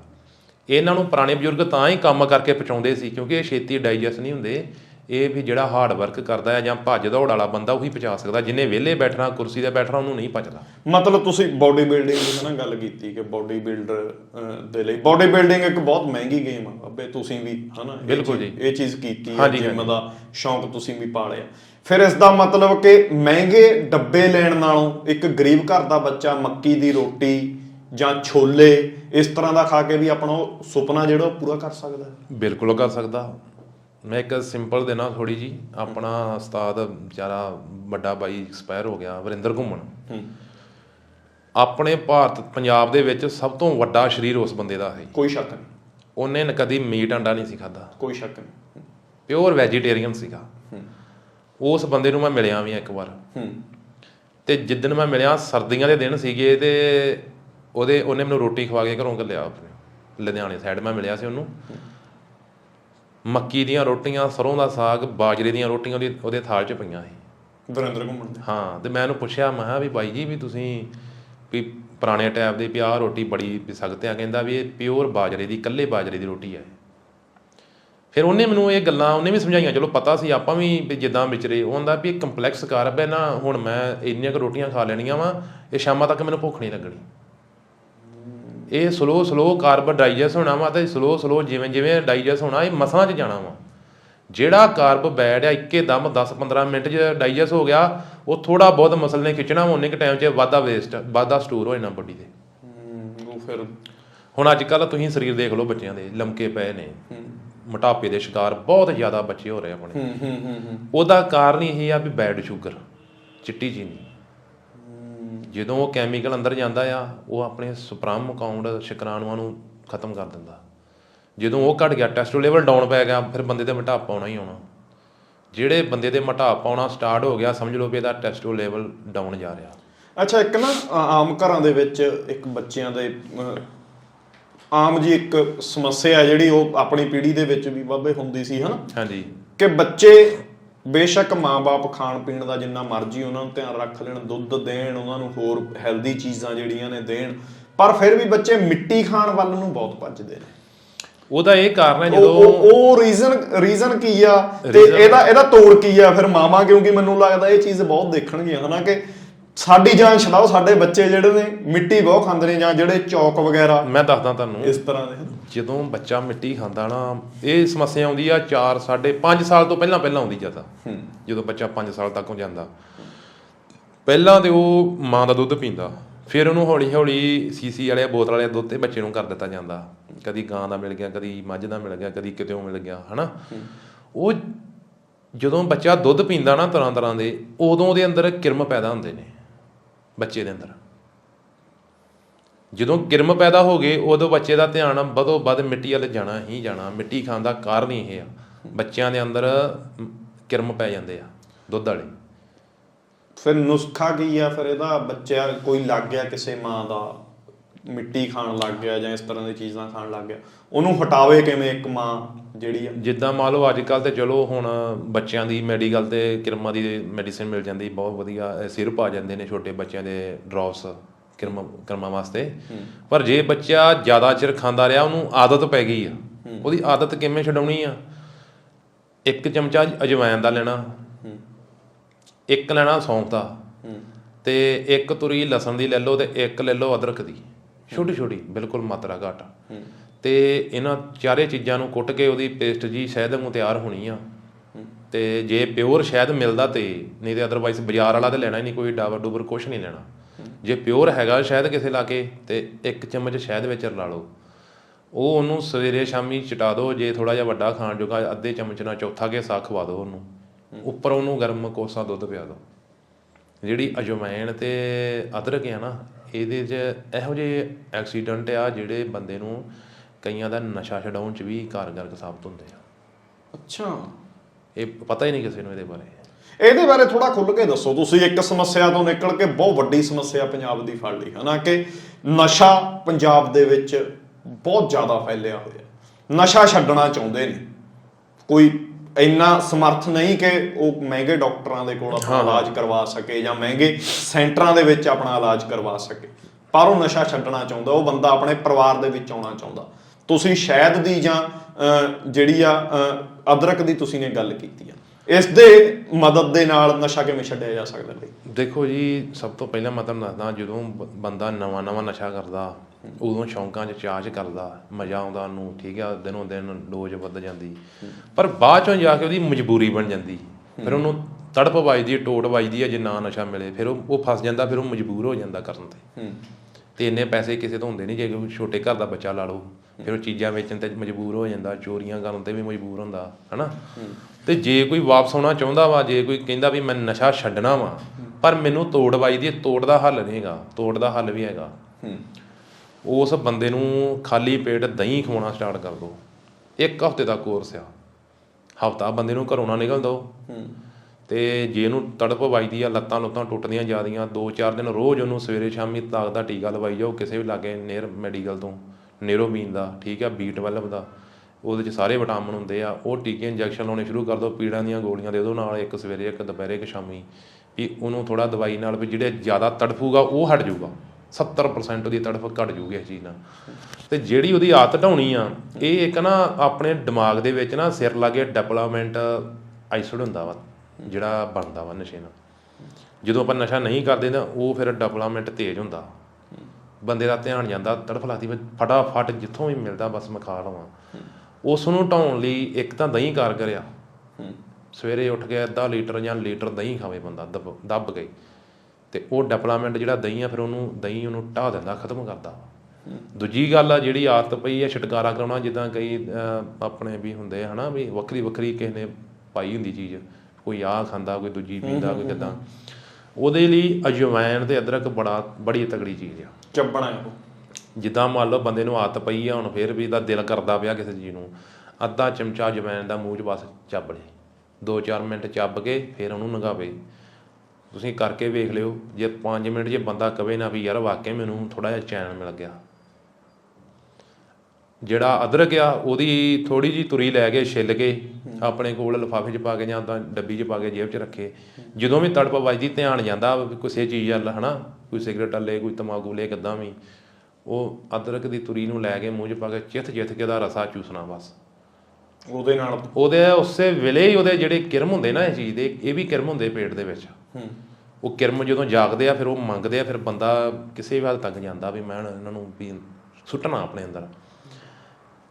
ਇਹਨਾਂ ਨੂੰ ਪੁਰਾਣੇ ਬਜ਼ੁਰਗ ਤਾਂ ਹੀ ਕੰਮ ਕਰਕੇ ਪਚਾਉਂਦੇ ਸੀ, ਕਿਉਂਕਿ ਇਹ ਛੇਤੀ ਡਾਈਜੈਸਟ ਨਹੀਂ ਹੁੰਦੇ। ਇਹ ਵੀ ਜਿਹੜਾ ਹਾਰਡ ਵਰਕ ਕਰਦਾ ਹੈ ਜਾਂ ਭੱਜ ਦੌੜ ਵਾਲਾ ਬੰਦਾ ਉਹੀ ਪਚਾ ਸਕਦਾ ਜਿੰਨੇ ਵਿਹਲੇ ਬੈਠਣਾ ਕੁਰਸੀ ਤੇ ਬੈਠਣਾ ਉਹਨੂੰ ਨਹੀਂ ਪਚਦਾ। ਮਤਲਬ ਤੁਸੀਂ ਬਾਡੀ ਬਿਲਡਿੰਗ ਦੀ ਨਾ ਗੱਲ ਕੀਤੀ ਕਿ ਬਾਡੀ ਬਿਲਡਰ ਦੇ ਲਈ। ਬਾਡੀ ਬਿਲਡਿੰਗ ਇੱਕ ਬਹੁਤ ਮਹਿੰਗੀ ਗੇਮ ਆ ਅੱਬੇ ਤੁਸੀਂ ਵੀ ਹਨਾ ਬਿਲਕੁਲ ਜੀ। ਇਹ ਚੀਜ਼ ਕੀਤੀ ਹੈ ਜਿਮ। ਦਾ ਸ਼ੌਂਕ ਤੁਸੀਂ ਵੀ ਪਾਲਿਆ। ਫਿਰ ਇਸ ਦਾ ਮਤਲਬ ਕਿ ਮਹਿੰਗੇ ਡੱਬੇ ਲੈਣ ਨਾਲੋਂ ਇੱਕ ਗਰੀਬ ਘਰ ਦਾ ਬੱਚਾ ਮੱਕੀ ਦੀ ਰੋਟੀ ਜਾਂ ਛੋਲੇ ਇਸ ਤਰ੍ਹਾਂ ਦਾ ਖਾ ਕੇ ਵੀ ਆਪਣਾ ਸੁਪਨਾ ਜਿਹੜਾ ਪੂਰਾ ਕਰ ਸਕਦਾ ਬਿਲਕੁਲ ਕਰ ਸਕਦਾ। ਮੈਂ ਇੱਕ ਸਿੰਪਲ ਦੇਣਾ ਥੋੜੀ ਜੀ ਆਪਣਾ ਉਸਤਾਦ ਵਿਚਾਰਾ ਵੱਡਾ ਬਾਈ ਐਕਸਪਾਇਰ ਹੋ ਗਿਆ ਵਰਿੰਦਰ ਘੁੰਮਣ। ਆਪਣੇ ਭਾਰਤ ਪੰਜਾਬ ਦੇ ਵਿੱਚ ਸਭ ਤੋਂ ਵੱਡਾ ਸ਼ਰੀਰ ਉਸ ਬੰਦੇ ਦਾ ਹੈ। ਕੋਈ ਸ਼ੱਕ ਨਹੀਂ। ਉਹਨੇ ਨ ਕਦੀ ਮੀਟ ਅੰਡਾ ਨਹੀਂ ਸੀ ਖਾਦਾ ਕੋਈ ਸ਼ੱਕ ਨਹੀਂ। ਪਿਓਰ ਵੈਜੀਟੇਰੀਅਨ ਸੀਗਾ। ਉਸ ਬੰਦੇ ਨੂੰ ਮੈਂ ਮਿਲਿਆ ਵੀ ਇੱਕ ਵਾਰ। ਤੇ ਜਿੱਦਣ ਮੈਂ ਮਿਲਿਆ ਸਰਦੀਆਂ ਦੇ ਦਿਨ ਸੀਗੇ ਤੇ ਉਹਦੇ ਉਹਨੇ ਮੈਨੂੰ ਰੋਟੀ ਖਵਾ ਕੇ ਘਰੋਂ ਘੱਲਿਆ ਆਪਣੇ ਲੁਧਿਆਣੇ ਸਾਈਡ ਮੈਂ ਮਿਲਿਆ ਸੀ ਉਹਨੂੰ। ਮੱਕੀ ਦੀਆਂ ਰੋਟੀਆਂ ਸਰੋਂ ਦਾ ਸਾਗ ਬਾਜਰੇ ਦੀਆਂ ਰੋਟੀਆਂ ਉਹਦੀ ਉਹਦੇ ਥਾਲ 'ਚ ਪਈਆਂ ਸੀ। ਵਰਿੰਦਰ ਘੁੰਮਣ ਦੇ। ਹਾਂ ਤੇ ਮੈਂ ਉਹਨੂੰ ਪੁੱਛਿਆ ਮੈਂ ਕਿਹਾ ਵੀ ਬਾਈ ਜੀ ਵੀ ਤੁਸੀਂ ਵੀ ਪੁਰਾਣੇ ਟਾਈਪ ਦੇ ਵੀ ਆਹ ਰੋਟੀ ਬੜੀ ਸਕਦੇ ਆ ਕਹਿੰਦਾ ਵੀ ਇਹ ਪਿਓਰ ਬਾਜਰੇ ਦੀ ਇਕੱਲੇ ਬਾਜਰੇ ਦੀ ਰੋਟੀ ਹੈ ਫਿਰ ਉਹਨੇ ਮੈਨੂੰ ਇਹ ਗੱਲਾਂ ਉਹਨੇ ਵੀ ਸਮਝਾਈਆਂ ਚਲੋ ਪਤਾ ਸੀ ਆਪਾਂ ਵੀ ਵੀ ਜਿੱਦਾਂ ਵਿਚਰੇ। ਉਹ ਹੁੰਦਾ ਵੀ ਇਹ ਕੰਪਲੈਕਸ ਕਾਰਬ ਹੈ ਨਾ ਹੁਣ ਮੈਂ ਇੰਨੀਆਂ ਕੁ ਰੋਟੀਆਂ ਖਾ ਲੈਣੀਆਂ ਵਾ ਇਹ ਸ਼ਾਮਾਂ ਤੱਕ ਮੈਨੂੰ ਭੁੱਖ ਨਹੀਂ ਲੱਗਣੀ। ਇਹ ਸਲੋ ਸਲੋ ਕਾਰਬ ਡਾਈਜੈਸਟ ਹੋਣਾ ਵਾ ਤੇ ਸਲੋ ਸਲੋ ਜਿਵੇਂ ਜਿਵੇਂ ਡਾਈਜੈਸਟ ਹੋਣਾ ਇਹ ਮਸਾਂ 'ਚ ਜਾਣਾ ਵਾ। ਜਿਹੜਾ ਕਾਰਬ ਬੈਡ ਆ ਇੱਕੇ ਦਮ 10-15 ਮਿੰਟ 'ਚ ਡਾਈਜੈਸਟ ਹੋ ਗਿਆ ਉਹ ਥੋੜਾ ਬਹੁਤ ਮਸਲ ਨੇ ਖਿੱਚਣਾ ਵਾ ਉਹਨੇ ਕ ਟਾਈਮ 'ਚ ਵਾਧਾ ਵੇਸਟ ਵਾਧਾ ਸਟੋਰ ਹੋ ਜਾਣਾ ਬੋਡੀ ਦੇ ਹੂੰ ਉਹ ਫਿਰ ਹੁਣ ਅੱਜ ਕੱਲ ਤੁਸੀਂ ਸਰੀਰ ਦੇਖ ਲਓ ਬੱਚਿਆਂ ਦੇ ਲਮਕੇ ਪਏ ਨੇ ਮੋਟਾਪੇ ਦੇ ਸ਼ਿਕਾਰ ਬਹੁਤ ਜ਼ਿਆਦਾ ਬੱਚੇ ਹੋ ਰਹੇ ਆਪਣੇ। ਹੂੰ ਹੂੰ ਹੂੰ ਹੂੰ। ਉਹਦਾ ਕਾਰਨ ਇਹ ਆ ਵੀ ਬੈਡ ਸ਼ੂਗਰ ਚਿੱਟੀ ਚੀਨੀ। ਜਦੋਂ ਉਹ ਕੈਮੀਕਲ ਅੰਦਰ ਜਾਂਦਾ ਆ ਉਹ ਆਪਣੇ ਸਪਰਮ ਕਾਊਂਟ ਸ਼ੁਕਰਾਣੂਆਂ ਨੂੰ ਖਤਮ ਕਰ ਦਿੰਦਾ। ਜਦੋਂ ਉਹ ਘਟ ਗਿਆ ਟੈਸਟੋ ਲੈਵਲ ਡਾਊਨ ਪੈ ਗਿਆ ਫਿਰ ਬੰਦੇ ਤੇ ਮੋਟਾਪਾ ਆਉਣਾ ਹੀ ਆਉਣਾ। ਜਿਹੜੇ ਬੰਦੇ ਦੇ ਮੋਟਾਪਾ ਆਉਣਾ ਸਟਾਰਟ ਹੋ ਗਿਆ ਸਮਝ ਲਓ ਵੀ ਇਹਦਾ ਟੈਸਟੋ ਲੈਵਲ ਡਾਊਨ ਜਾ ਰਿਹਾ। ਅੱਛਾ ਇੱਕ ਨਾ ਆਮ ਘਰਾਂ ਦੇ ਵਿੱਚ ਇੱਕ ਬੱਚਿਆਂ ਦੇ ਆਮ ਜੀ ਇੱਕ ਸਮੱਸਿਆ ਜਿਹੜੀ ਉਹ ਆਪਣੀ ਪੀੜ੍ਹੀ ਦੇ ਵਿੱਚ ਵੀ ਬਾਬੇ ਹੁੰਦੀ ਸੀ ਹਨਾ? ਹਾਂਜੀ। ਕਿ ਬੱਚੇ ਬੇਸ਼ੱਕ ਮਾਪੇ ਖਾਣ ਪੀਣ ਦਾ ਜਿੰਨਾ ਮਰਜ਼ੀ ਉਹਨਾਂ ਨੂੰ ਧਿਆਨ ਰੱਖ ਲੈਣ ਦੁੱਧ ਦੇਣ ਉਹਨਾਂ ਨੂੰ ਹੋਰ ਹੈਲਦੀ ਚੀਜ਼ਾਂ ਜਿਹੜੀਆਂ ਨੇ ਦੇਣ ਪਰ ਫਿਰ ਵੀ ਬੱਚੇ ਮਿੱਟੀ ਖਾਣ ਵੱਲ ਨੂੰ ਬਹੁਤ ਭੱਜਦੇ ਨੇ। ਉਹਦਾ ਇਹ ਕਾਰਨ ਹੈ ਜਦੋਂ ਉਹ- ਰੀਜ਼ਨ ਰੀਜ਼ਨ ਕੀ ਆ? ਤੇ ਇਹਦਾ ਇਹਦਾ ਤੋੜ ਕੀ ਆ? ਫਿਰ ਮਾਮਾ ਕਿਉਂਕਿ ਮੈਨੂੰ ਲੱਗਦਾ ਇਹ ਚੀਜ਼ ਬਹੁਤ ਦੇਖਣਗੀਆਂ ਹਨਾ ਕਿ ਸਾਡੀ ਜਾਨ ਛਡਾਓ ਸਾਡੇ ਬੱਚੇ ਜਿਹੜੇ ਨੇ ਮਿੱਟੀ ਬਹੁਤ ਖਾਂਦੇ ਨੇ ਜਾਂ ਜਿਹੜੇ ਚੌਕ ਵਗੈਰਾ। ਮੈਂ ਦੱਸਦਾ ਤੁਹਾਨੂੰ। ਇਸ ਤਰ੍ਹਾਂ ਦੇ। ਜਦੋਂ ਬੱਚਾ ਮਿੱਟੀ ਖਾਂਦਾ ਨਾ ਇਹ ਸਮੱਸਿਆ ਆਉਂਦੀ ਆ 4 ਸਾਢੇ 5 ਸਾਲ ਤੋਂ ਪਹਿਲਾਂ ਪਹਿਲਾਂ ਆਉਂਦੀ ਜ਼ਿਆਦਾ। ਜਦੋਂ ਬੱਚਾ 5 ਸਾਲ ਤੱਕ ਹੋ ਜਾਂਦਾ। ਪਹਿਲਾਂ ਤੇ ਉਹ ਮਾਂ ਦਾ ਦੁੱਧ ਪੀਂਦਾ। ਫਿਰ ਉਹਨੂੰ ਹੌਲੀ ਹੌਲੀ ਸੀਸੀ ਵਾਲੇ ਬੋਤਲ ਵਾਲੇ ਦੁੱਧ ਤੇ ਬੱਚੇ ਨੂੰ ਕਰ ਦਿੱਤਾ ਜਾਂਦਾ। ਕਦੀ ਗਾਂ ਦਾ ਮਿਲ ਗਿਆ ਕਦੀ ਮੱਝ ਦਾ ਮਿਲ ਗਿਆ ਕਦੀ ਕਿਤੇੋਂ ਮਿਲ ਗਿਆ ਹਨਾ? ਉਹ ਜਦੋਂ ਬੱਚਾ ਦੁੱਧ ਪੀਂਦਾ ਨਾ ਤਰ੍ਹਾਂ ਤਰ੍ਹਾਂ ਦੇ ਉਦੋਂ ਉਹਦੇ ਅੰਦਰ ਕਿਰਮ ਪੈਦਾ ਹੁੰਦੇ ਨੇ। ਬੱਚੇ ਦੇ ਅੰਦਰ। ਜਦੋਂ ਕਿਰਮ ਪੈਦਾ ਹੋ ਗਏ, ਉਦੋਂ ਬੱਚੇ ਦਾ ਧਿਆਨ ਵਧੋ ਵੱਧ ਮਿੱਟੀ ਵੱਲ ਜਾਣਾ ਹੀ ਜਾਣਾ। ਮਿੱਟੀ ਖਾਣ ਦਾ ਕਾਰਨ ਹੀ ਇਹ ਆ, ਬੱਚਿਆਂ ਦੇ ਅੰਦਰ ਕਿਰਮ ਪੈ ਜਾਂਦੇ ਆ, ਦੁੱਧ ਵਾਲੇ। ਫਿਰ ਨੁਸਖਾ ਕੀ ਆ? ਫਿਰ ਇਹਦਾ ਬੱਚਿਆਂ, ਕੋਈ ਲੱਗ ਗਿਆ ਕਿਸੇ ਮਾਂ ਦਾ? ਮਿੱਟੀ ਖਾਣ ਲੱਗ ਗਿਆ ਜਾਂ ਇਸ ਤਰ੍ਹਾਂ ਦੀ ਚੀਜ਼ਾਂ ਖਾਣ ਲੱਗ ਗਿਆ ਉਹਨੂੰ ਹਟਾਵੇ ਕਿਵੇਂ ਇੱਕ ਮਾਂ ਜਿਹੜੀ ਆ? ਜਿੱਦਾਂ ਮੰਨ ਲਓ ਅੱਜ ਕੱਲ ਤੇ ਚਲੋ ਹੁਣ ਬੱਚਿਆਂ ਦੀ ਮੈਡੀਕਲ ਤੇ ਕਿਰਮਾਂ ਦੀ ਮੈਡੀਸਿਨ ਮਿਲ ਜਾਂਦੀ ਬਹੁਤ ਵਧੀਆ ਸਿਰਪ ਆ ਜਾਂਦੇ ਨੇ ਛੋਟੇ ਬੱਚਿਆਂ ਦੇ ਡ੍ਰੌਪਸ ਕਿਰਮ ਕਰਮਾਂ ਵਾਸਤੇ। ਪਰ ਜੇ ਬੱਚਾ ਜ਼ਿਆਦਾ ਚਿਰ ਖਾਂਦਾ ਰਿਹਾ ਉਹਨੂੰ ਆਦਤ ਪੈ ਗਈ ਆ। ਉਹਦੀ ਆਦਤ ਕਿਵੇਂ ਛਡਾਉਣੀ ਆ? ਇੱਕ ਚਮਚਾ ਅਜਵਾਇਣ ਦਾ ਲੈਣਾ। ਇੱਕ ਲੈਣਾ ਸੌਂਫ ਦਾ। ਤੇ ਇੱਕ ਤੁਰੀ ਲਸਣ ਦੀ ਲੈ ਲਓ ਤੇ ਇੱਕ ਲੈ ਲਓ ਅਦਰਕ ਦੀ। ਛੋਟੀ ਛੋਟੀ ਬਿਲਕੁਲ ਮਾਤਰਾ ਘੱਟ। ਤੇ ਇਹਨਾਂ ਚਾਰੇ ਚੀਜ਼ਾਂ ਨੂੰ ਕੁੱਟ ਕੇ ਉਹਦੀ ਪੇਸਟ ਜੀ ਸ਼ਹਿਦ ਵਾਂਗੂ ਤਿਆਰ ਹੋਣੀ ਆ। ਤੇ ਜੇ ਪਿਓਰ ਸ਼ਹਿਦ ਮਿਲਦਾ ਤੇ ਨਹੀਂ ਤੇ ਅਦਰਵਾਈਜ਼ ਬਾਜ਼ਾਰ ਵਾਲਾ ਤੇ ਲੈਣਾ ਹੀ ਨਹੀਂ ਕੋਈ ਡਾਬਰ ਡੂਬਰ ਕੁਛ ਨਹੀਂ ਲੈਣਾ। ਜੇ ਪਿਓਰ ਹੈਗਾ ਸ਼ਹਿਦ ਕਿਸੇ ਲਾ ਕੇ ਤੇ ਇੱਕ ਚਮਚ ਸ਼ਹਿਦ ਵਿੱਚ ਰਲਾ ਲਓ। ਉਹ ਉਹਨੂੰ ਸਵੇਰੇ ਸ਼ਾਮੀ ਚਟਾ ਦਿਓ ਜੇ ਥੋੜਾ ਜਿਹਾ ਵੱਡਾ ਖਾਣ ਜੋਗਾ ਅੱਧੇ ਚਮਚ ਨਾਲ ਚੌਥਾ ਕੇ ਸਾਗ ਖਵਾ ਦਿਓ ਉਹਨੂੰ। ਉੱਪਰ ਉਹਨੂੰ ਗਰਮ ਕੋਸਾ ਦੁੱਧ ਪਿਆ ਦਿਓ ਜਿਹੜੀ ਅਜਵਾਇਣ ਤੇ ਅਦਰਕ ਆ ਨਾ ਇਹਦੇ 'ਚ ਇਹੋ ਜਿਹੇ ਐਕਸੀਡੈਂਟ ਆ ਜਿਹੜੇ ਬੰਦੇ ਨੂੰ ਕਈਆਂ ਦਾ ਨਸ਼ਾ ਛਡਾਉਣ 'ਚ ਵੀ ਕਾਰਗਰ ਸਾਬਤ ਹੁੰਦੇ ਆ। ਅੱਛਾ। ਇਹ ਪਤਾ ਹੀ ਨਹੀਂ ਕਿਸੇ ਨੂੰ ਇਹਦੇ ਬਾਰੇ। ਇਹਦੇ ਬਾਰੇ ਥੋੜਾ ਖੁੱਲ ਕੇ ਦੱਸੋ। ਤੁਸੀਂ ਇੱਕ ਸਮੱਸਿਆ ਤੋਂ ਨਿਕਲ ਕੇ ਬਹੁਤ ਵੱਡੀ ਸਮੱਸਿਆ ਪੰਜਾਬ ਦੀ ਫੜ ਲਈ ਹਨਾ ਕਿ ਨਸ਼ਾ ਪੰਜਾਬ ਦੇ ਵਿੱਚ ਬਹੁਤ ਜ਼ਿਆਦਾ ਫੈਲਿਆ ਹੋਇਆ। ਨਸ਼ਾ ਛੱਡਣਾ ਚਾਹੁੰਦੇ ਨੇ। ਕੋਈ ਇੰਨਾ ਸਮਰਥ ਨਹੀਂ ਕਿ ਉਹ ਮਹਿੰਗੇ ਡਾਕਟਰਾਂ ਦੇ ਕੋਲ ਆਪਣਾ ਇਲਾਜ ਕਰਵਾ ਸਕੇ ਜਾਂ ਮਹਿੰਗੇ ਸੈਂਟਰਾਂ ਦੇ ਵਿੱਚ ਆਪਣਾ ਇਲਾਜ ਕਰਵਾ ਸਕੇ। ਪਰ ਉਹ ਨਸ਼ਾ ਛੱਡਣਾ ਚਾਹੁੰਦਾ ਉਹ ਬੰਦਾ ਆਪਣੇ ਪਰਿਵਾਰ ਦੇ ਵਿੱਚ ਆਉਣਾ ਚਾਹੁੰਦਾ। ਤੁਸੀਂ ਸ਼ਹਿਦ ਦੀ ਜਾਂ ਜਿਹੜੀ ਆ ਅਦਰਕ ਦੀ ਤੁਸੀਂ ਨੇ ਗੱਲ ਕੀਤੀ ਆ। ਇਸ ਦੇ ਮਦਦ ਦੇ ਨਾਲ ਨਸ਼ਾ ਕਿਵੇਂ ਛੱਡਿਆ ਜਾ ਸਕਦਾ ਬਈ ਦੇਖੋ ਜੀ ਸਭ ਤੋਂ ਪਹਿਲਾਂ ਮੈਂ ਤੁਹਾਨੂੰ ਦੱਸਦਾ ਜਦੋਂ ਬੰਦਾ ਨਵਾਂ ਨਵਾਂ ਨਸ਼ਾ ਕਰਦਾ ਉਦੋਂ ਸ਼ੌਂਕਾਂ 'ਚ ਚਾਹ 'ਚ ਕਰਦਾ ਮਜ਼ਾ ਆਉਂਦਾ ਉਹਨੂੰ ਠੀਕ ਆ ਦਿਨੋਂ ਦਿਨ ਡੋਜ਼ ਵੱਧ ਜਾਂਦੀ। ਪਰ ਬਾਅਦ ਚੋਂ ਜਾ ਕੇ ਉਹਦੀ ਮਜਬੂਰੀ ਬਣ ਜਾਂਦੀ। ਫਿਰ ਉਹਨੂੰ ਤੜਪ ਵੱਜਦੀ ਹੈ ਟੋਟ ਵੱਜਦੀ ਹੈ ਜੇ ਨਾ ਨਸ਼ਾ ਮਿਲੇ ਫਿਰ ਉਹ ਫਸ ਜਾਂਦਾ ਫਿਰ ਉਹ ਮਜਬੂਰ ਹੋ ਜਾਂਦਾ ਕਰਨ ਤੇ। ਤੇ ਇੰਨੇ ਪੈਸੇ ਕਿਸੇ ਤੋਂ ਹੁੰਦੇ ਨਹੀਂ ਜੇ ਛੋਟੇ ਘਰ ਦਾ ਬੱਚਾ ਲਾ ਲਓ ਫਿਰ ਉਹ ਚੀਜ਼ਾਂ ਵੇਚਣ ਤੇ ਮਜਬੂਰ ਹੋ ਜਾਂਦਾ ਚੋਰੀਆਂ ਕਰਨ ਤੇ ਵੀ ਮਜਬੂਰ ਹੁੰਦਾ ਹਨਾ? ਤੇ ਜੇ ਕੋਈ ਵਾਪਸ ਆਉਣਾ ਚਾਹੁੰਦਾ ਵਾ ਜੇ ਕੋਈ ਕਹਿੰਦਾ ਵੀ ਮੈਂ ਨਸ਼ਾ ਛੱਡਣਾ ਵਾ ਪਰ ਮੈਨੂੰ ਤੋੜ ਵੱਜਦੀ ਹੈ ਤੋੜ ਦਾ ਹੱਲ ਨਹੀਂ ਹੈਗਾ ਤੋੜ ਦਾ ਹੱਲ ਵੀ ਹੈਗਾ। ਉਸ ਬੰਦੇ ਨੂੰ ਖਾਲੀ ਪੇਟ ਦਹੀਂ ਖਵਾਉਣਾ ਸਟਾਰਟ ਕਰ ਦਿਓ ਇੱਕ ਹਫ਼ਤੇ ਦਾ ਕੋਰਸ ਆ। ਹਫ਼ਤਾ ਬੰਦੇ ਨੂੰ ਘਰੋਂ ਨਾ ਨਿਕਲ ਦਿਓ ਤੇ ਜੇ ਇਹਨੂੰ ਤੜਪ ਵੱਜਦੀ ਆ ਲੱਤਾਂ ਲੁੱਤਾਂ ਟੁੱਟਦੀਆਂ ਜਾਂਦੀਆਂ ਦੋ ਚਾਰ ਦਿਨ ਰੋਜ਼ ਉਹਨੂੰ ਸਵੇਰੇ ਸ਼ਾਮੀ ਤਾਕ ਦਾ ਟੀਕਾ ਲਵਾਈ ਜਾਓ ਕਿਸੇ ਵੀ ਲਾਗੇ ਨੇਰ ਮੈਡੀਕਲ ਤੋਂ ਨੇਰੋਮੀਨ ਦਾ ਠੀਕ ਆ B12 ਦਾ। ਉਹਦੇ ਚ ਸਾਰੇ ਵਿਟਾਮਿਨ ਹੁੰਦੇ ਆ। ਉਹ ਟੀਕੇ ਇੰਜੈਕਸ਼ਨ ਲਾਉਣੇ ਸ਼ੁਰੂ ਕਰ ਦਿਓ ਪੀੜਾਂ ਦੀਆਂ ਗੋਲੀਆਂ ਦੇ ਦਿਓ ਨਾਲ ਇੱਕ ਸਵੇਰੇ ਇੱਕ ਦੁਪਹਿਰੇ ਇੱਕ ਸ਼ਾਮੀ। ਵੀ ਉਹਨੂੰ ਥੋੜਾ ਦਵਾਈ ਨਾਲ ਵੀ ਜਿਹੜੇ ਜ਼ਿਆਦਾ ਤੜਫੂਗਾ ਉਹ ਹਟ ਜਾਊਗਾ। 70% ਉਹਦੀ ਤੜਫ ਘਟ ਜੂਗੀ ਇਸ ਚੀਜ਼ ਨਾਲ। ਤੇ ਜਿਹੜੀ ਉਹਦੀ ਆਦਤ ਢਾਉਣੀ ਆ, ਇਹ ਇੱਕ ਨਾ ਆਪਣੇ ਦਿਮਾਗ ਦੇ ਵਿੱਚ ਨਾ ਸਿਰ ਲਾਗੇ ਡਿਵੈਲਪਮੈਂਟ ਆਈਸਡ ਹੁੰਦਾ ਵਾ, ਜਿਹੜਾ ਬਣਦਾ ਵਾ ਨਸ਼ੇ ਨਾਲ। ਜਦੋਂ ਆਪਾਂ ਨਸ਼ਾ ਨਹੀਂ ਕਰਦੇ ਤਾਂ ਉਹ ਫਿਰ ਡਿਵੈਲਪਮੈਂਟ ਤੇਜ਼ ਹੁੰਦਾ। ਬੰਦੇ ਦਾ ਧਿਆਨ ਜਾਂਦਾ, ਤੜਫ ਲੱਗਦੀ ਫਟਾਫਟ ਜਿੱਥੋਂ ਵੀ ਮਿਲਦਾ ਬਸ ਮੈਂ ਖਾ ਲਵਾਂ। ਉਸ ਨੂੰ ਢਾਉਣ ਲਈ ਇੱਕ ਤਾਂ ਦਹੀਂ ਕਾਰਗਰ ਆ ਸਵੇਰੇ ਉੱਠ ਕੇ ਅੱਧਾ ਲੀਟਰ ਜਾਂ ਲੀਟਰ ਦਹੀਂ ਖਾਵੇ ਬੰਦਾ, ਦੱਬ ਦੱਬ ਕੇ। ਤੇ ਉਹ ਡਿਵੈਲਪਮੈਂਟ ਜਿਹੜਾ ਦਹੀਂ ਆ ਫਿਰ ਉਹਨੂੰ ਦਹੀਂ ਉਹਨੂੰ ਢਾਹ ਦਿੰਦਾ ਖਤਮ ਕਰਦਾ। ਦੂਜੀ ਗੱਲ ਆ ਜਿਹੜੀ ਆਦਤ ਪਈ ਆ ਛੁਟਕਾਰਾ ਕਰਾਉਣਾ ਜਿੱਦਾਂ ਕਈ ਆਪਣੇ ਵੀ ਹੁੰਦੇ ਆ ਹਨਾ ਵੀ ਵੱਖਰੀ ਵੱਖਰੀ ਕਿਸੇ ਨੇ ਪਾਈ ਹੁੰਦੀ ਚੀਜ਼। ਕੋਈ ਆਹ ਖਾਂਦਾ ਕੋਈ ਦੂਜੀ ਪੀਂਦਾ ਕੋਈ ਕਿਦਾਂ। ਉਹਦੇ ਲਈ ਅਜਵਾਇਣ ਤੇ ਅਦਰਕ ਬੜਾ ਬੜੀ ਤਗੜੀ ਚੀਜ਼ ਆ। ਚੱਬਣਾ ਉਹ ਜਿੱਦਾਂ ਮੰਨ ਲਓ ਬੰਦੇ ਨੂੰ ਆਦਤ ਪਈ ਆ ਹੁਣ ਫੇਰ ਵੀ ਇਹਦਾ ਦਿਲ ਕਰਦਾ ਪਿਆ ਕਿਸੇ ਚੀਜ਼ ਨੂੰ। ਅੱਧਾ ਚਮਚਾ ਜਵੈਣ ਦਾ ਮੂੰਹ 'ਚ ਬਸ ਚੱਬ ਲੇ। 2-4 ਮਿੰਟ ਚੱਬ ਕੇ ਫੇਰ ਉਹਨੂੰ ਨਗਾਵੇ। ਤੁਸੀਂ ਕਰਕੇ ਵੇਖ ਲਿਓ। ਜੇ 5 ਮਿੰਟ ਜੇ ਬੰਦਾ ਕਵੇ ਨਾ ਵੀ ਯਾਰ ਵਾਕਿਆ ਮੈਨੂੰ ਥੋੜਾ ਜਿਹਾ ਚੈਨ ਮਿਲ ਗਿਆ। ਜਿਹੜਾ ਅਦਰਕ ਆ ਉਹਦੀ ਥੋੜੀ ਜੀ ਤੁਰੀ ਲੈ ਕੇ ਛਿੱਲ ਕੇ ਆਪਣੇ ਕੋਲ ਲਿਫਾਫੇ 'ਚ ਪਾ ਕੇ ਜਾਂ ਤਾਂ ਡੱਬੀ 'ਚ ਪਾ ਕੇ ਜੇਬ 'ਚ ਰੱਖੇ। ਜਦੋਂ ਵੀ ਤੜਪ ਵੱਜਦੀ ਧਿਆਨ ਜਾਂਦਾ ਕਿਸੇ ਚੀਜ਼ ਵੱਲ ਹਨਾ? ਕੋਈ ਸਿਗਰਟ ਲੈ ਕੋਈ ਤਮਾਕੂ ਲੈ ਕਿੱਦਾਂ ਵੀ। ਉਹ ਅਦਰਕ ਦੀ ਤੁਰੀ ਨੂੰ ਲੈ ਕੇ ਮੂੰਹ 'ਚ ਪਾ ਕੇ ਚਿੱਥ ਚਿੱਥ ਕੇ ਦਾ ਰਸਾ ਚੂਸਣਾ ਬਸ। ਉਹਦੇ ਨਾਲ ਉਹਦੇ ਉਸੇ ਵੇਲੇ ਹੀ ਉਹਦੇ ਜਿਹੜੇ ਕਿਰਮ ਹੁੰਦੇ ਨਾ ਇਹ ਚੀਜ਼ ਦੇ ਇਹ ਵੀ ਕਿਰਮ ਹੁੰਦੇ ਪੇਟ ਦੇ ਵਿੱਚ। ਉਹ ਕਿਰਮ ਜਦੋਂ ਜਾਗਦੇ ਆ, ਫਿਰ ਉਹ ਮੰਗਦੇ ਆ, ਫਿਰ ਬੰਦਾ ਕਿਸੇ ਵੀ ਹੱਦ ਤੱਕ ਜਾਂਦਾ ਵੀ ਮੈਂ ਇਹਨਾਂ ਨੂੰ ਵੀ ਸੁੱਟਣਾ ਆਪਣੇ ਅੰਦਰ।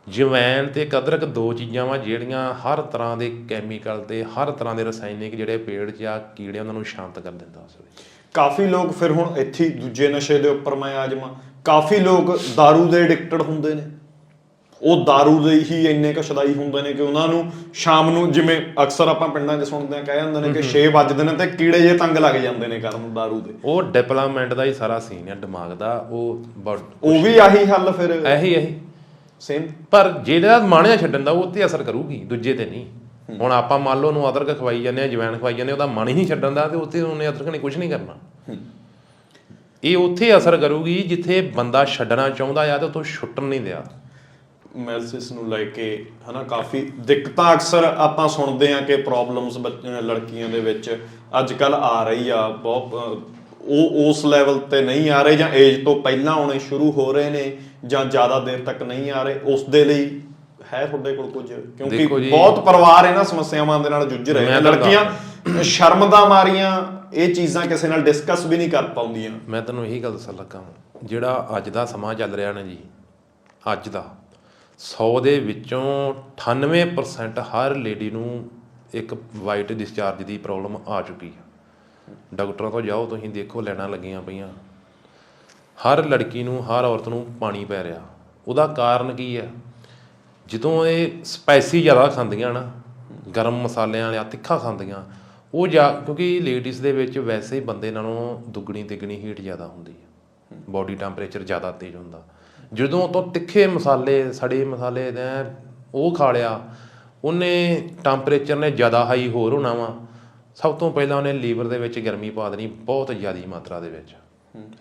ਜਵੈਨ ਤੇ ਕਦਰਕ ਦੋ ਚੀਜ਼ਾਂ ਵਾ, ਜਿਹੜੀਆਂ ਹਰ ਤਰ੍ਹਾਂ ਦੇ ਕੈਮੀਕਲ ਤੇ, ਹਰ ਤਰ੍ਹਾਂ ਦੇ ਰਸਾਇਣਿਕ ਜਿਹੜੇ ਪੇੜ 'ਚ ਆ, ਕੀੜੇ ਉਹਨਾਂ ਨੂੰ ਸ਼ਾਂਤ ਕਰ ਦਿੰਦਾ ਉਸ ਵਿੱਚ। ਕਾਫੀ ਲੋਕ ਫਿਰ ਹੁਣ ਇੱਥੇ ਹੀ ਦੂਜੇ ਨਸ਼ੇ ਦੇ ਉੱਪਰ ਮੈਂ ਆ ਜਾਵਾਂ। ਕਾਫੀ ਲੋਕ दारू ਦੇ ਐਡਿਕਟਡ ਹੁੰਦੇ ਨੇ। ਉਹ दारू ਦੇ ਹੀ ਇੰਨੇ ਕੁ ਸ਼ਦਾਈ ਹੁੰਦੇ ਨੇ ਕਿ ਉਹਨਾਂ ਨੂੰ ਸ਼ਾਮ ਨੂੰ ਜਿਵੇਂ ਅਕਸਰ ਆਪਾਂ ਪਿੰਡਾਂ 'ਚ ਸੁਣਦੇ ਆ ਕਹਿ ਜਾਂਦੇ ਨੇ ਕਿ 6 ਵੱਜਦੇ ਨੇ ਤੇ ਕੀੜੇ ਜੇ ਤੰਗ ਲੱਗ ਜਾਂਦੇ ਨੇ ਕਰਨ दारू ਦੇ ਉਹ ਡਿਵੈਲਪਮੈਂਟ ਦਾ ਹੀ ਸਾਰਾ ਸੀਨ ਹੈ ਦਿਮਾਗ ਦਾ ਉਹ ਬੜ- ਉਹ ਵੀ ਆਹੀ ਹੱਲ ਫਿਰ ਇਹੀ ਇਹੀ ਸੇਮ ਪਰ ਜਿਹੜਾ ਮਾਣਿਆ ਛੱਡਣ ਦਾ ਉਹ ਤੇ ਅਸਰ ਕਰੂਗੀ ਦੂਜੇ ਤੇ ਨਹੀਂ ਹੁਣ ਆਪਾਂ ਮੰਨ ਲਓ ਉਹਨੂੰ ਅਦਰਕ ਖਵਾਈ ਜਾਂਦੇ ਆ ਜਵੈਣ ਖਵਾਈ ਜਾਂਦੇ ਆ, ਉਹਦਾ ਮਨ ਹੀ ਨਹੀਂ ਛੱਡਣ ਦਾ ਤੇ ਉੱਥੇ ਉਹਨੇ ਅਦਰਕ ਨੇ ਕੁਝ ਨਹੀਂ ਕਰਨਾ ਇਹ ਉੱਥੇ ਅਸਰ ਕਰੂਗੀ ਜਿੱਥੇ ਬੰਦਾ ਛੱਡਣਾ ਚਾਹੁੰਦਾ ਆ ਤੇ ਉਤੋਂ ਛੁੱਟਣ ਨਹੀਂ ਦਿਆ ਮੈਲਸਿਸ ਨੂੰ ਲੈ ਕੇ ਹਨਾ ਕਾਫੀ ਦਿੱਕਤਾਂ ਅਕਸਰ ਆਪਾਂ ਸੁਣਦੇ ਆ ਕਿ ਪ੍ਰੋਬਲਮਸ ਲੜਕੀਆਂ ਦੇ ਵਿੱਚ ਅੱਜ ਕੱਲ ਆ ਰਹੀ ਆ ਬਹੁਤ ਉਹ ਉਸ ਲੈਵਲ ਤੇ ਨਹੀਂ ਆ ਰਹੇ ਜਾਂ ਏਜ ਤੋਂ ਪਹਿਲਾਂ ਆਉਣੇ ਸ਼ੁਰੂ ਹੋ ਰਹੇ ਨੇ ਜਾਂ ਜ਼ਿਆਦਾ ਦੇਰ ਤੱਕ ਨਹੀਂ ਆ ਰਹੇ ਉਸ ਦੇ ਲਈ ਹੈ ਤੁਹਾਡੇ ਕੋਲ ਕੁਝ? ਕਿਉਂਕਿ ਬਹੁਤ ਪਰਿਵਾਰ ਇਹਨਾਂ ਸਮੱਸਿਆਵਾਂ ਦੇ ਨਾਲ ਜੂਝ ਰਹੇ ਤਾਂ ਲੜਕੀਆਂ ਸ਼ਰਮ ਦਾ ਮਾਰੀਆਂ ਇਹ ਚੀਜ਼ਾਂ ਕਿਸੇ ਨਾਲ ਡਿਸਕਸ ਵੀ ਨਹੀਂ ਕਰ ਪਾਉਂਦੀਆਂ। ਮੈਂ ਤੈਨੂੰ ਇਹੀ ਗੱਲ ਦੱਸਣ ਲੱਗਾ ਹਾਂ ਜਿਹੜਾ ਅੱਜ ਦਾ ਸਮਾਂ ਚੱਲ ਰਿਹਾ ਨਾ ਜੀ ਅੱਜ ਦਾ 100 ਦੇ ਵਿੱਚੋਂ 98% ਹਰ ਲੇਡੀ ਨੂੰ ਇੱਕ ਵਾਈਟ ਡਿਸਚਾਰਜ ਦੀ ਪ੍ਰੋਬਲਮ ਆ ਚੁੱਕੀ ਹੈ ਡਾਕਟਰਾਂ ਤੋਂ ਜਾਓ, ਤੁਸੀਂ ਦੇਖੋ ਲੈਣਾ ਲੱਗੀਆਂ ਪਈਆਂ। ਹਰ ਲੜਕੀ ਨੂੰ, ਹਰ ਔਰਤ ਨੂੰ ਪਾਣੀ ਪੈ ਰਿਹਾ। ਉਹਦਾ ਕਾਰਨ ਕੀ ਹੈ ਜਦੋਂ ਇਹ ਸਪਾਈਸੀ ਜ਼ਿਆਦਾ ਖਾਂਦੀਆਂ ਨਾ, ਗਰਮ ਮਸਾਲਿਆਂ ਵਾਲਿਆ ਤਿੱਖਾ ਖਾਂਦੀਆਂ, ਉਹ ਜਾ, ਕਿਉਂਕਿ ਲੇਡੀਜ਼ ਦੇ ਵਿੱਚ ਵੈਸੇ ਹੀ ਬੰਦੇ ਨਾਲੋਂ ਦੁੱਗਣੀ ਤਿੱਗਣੀ ਹੀਟ ਜ਼ਿਆਦਾ ਹੁੰਦੀ ਹੈ ਬਾਡੀ ਟੈਂਪਰੇਚਰ ਜ਼ਿਆਦਾ ਤੇਜ਼ ਹੁੰਦਾ। ਜਦੋਂ ਤੋਂ ਤਿੱਖੇ ਮਸਾਲੇ, ਸੜੇ ਮਸਾਲੇ ਦੇ ਉਹ ਖਾ ਲਿਆ, ਉਹਨੇ ਟੈਂਪਰੇਚਰ ਨੇ ਜ਼ਿਆਦਾ ਹਾਈ ਹੋਰ ਹੋਣਾ ਵਾ। ਸਭ ਤੋਂ ਪਹਿਲਾਂ ਉਹਨੇ ਲੀਵਰ ਦੇ ਵਿੱਚ ਗਰਮੀ ਪਾ ਦੇਣੀ ਬਹੁਤ ਜ਼ਿਆਦੀ ਮਾਤਰਾ ਦੇ ਵਿੱਚ।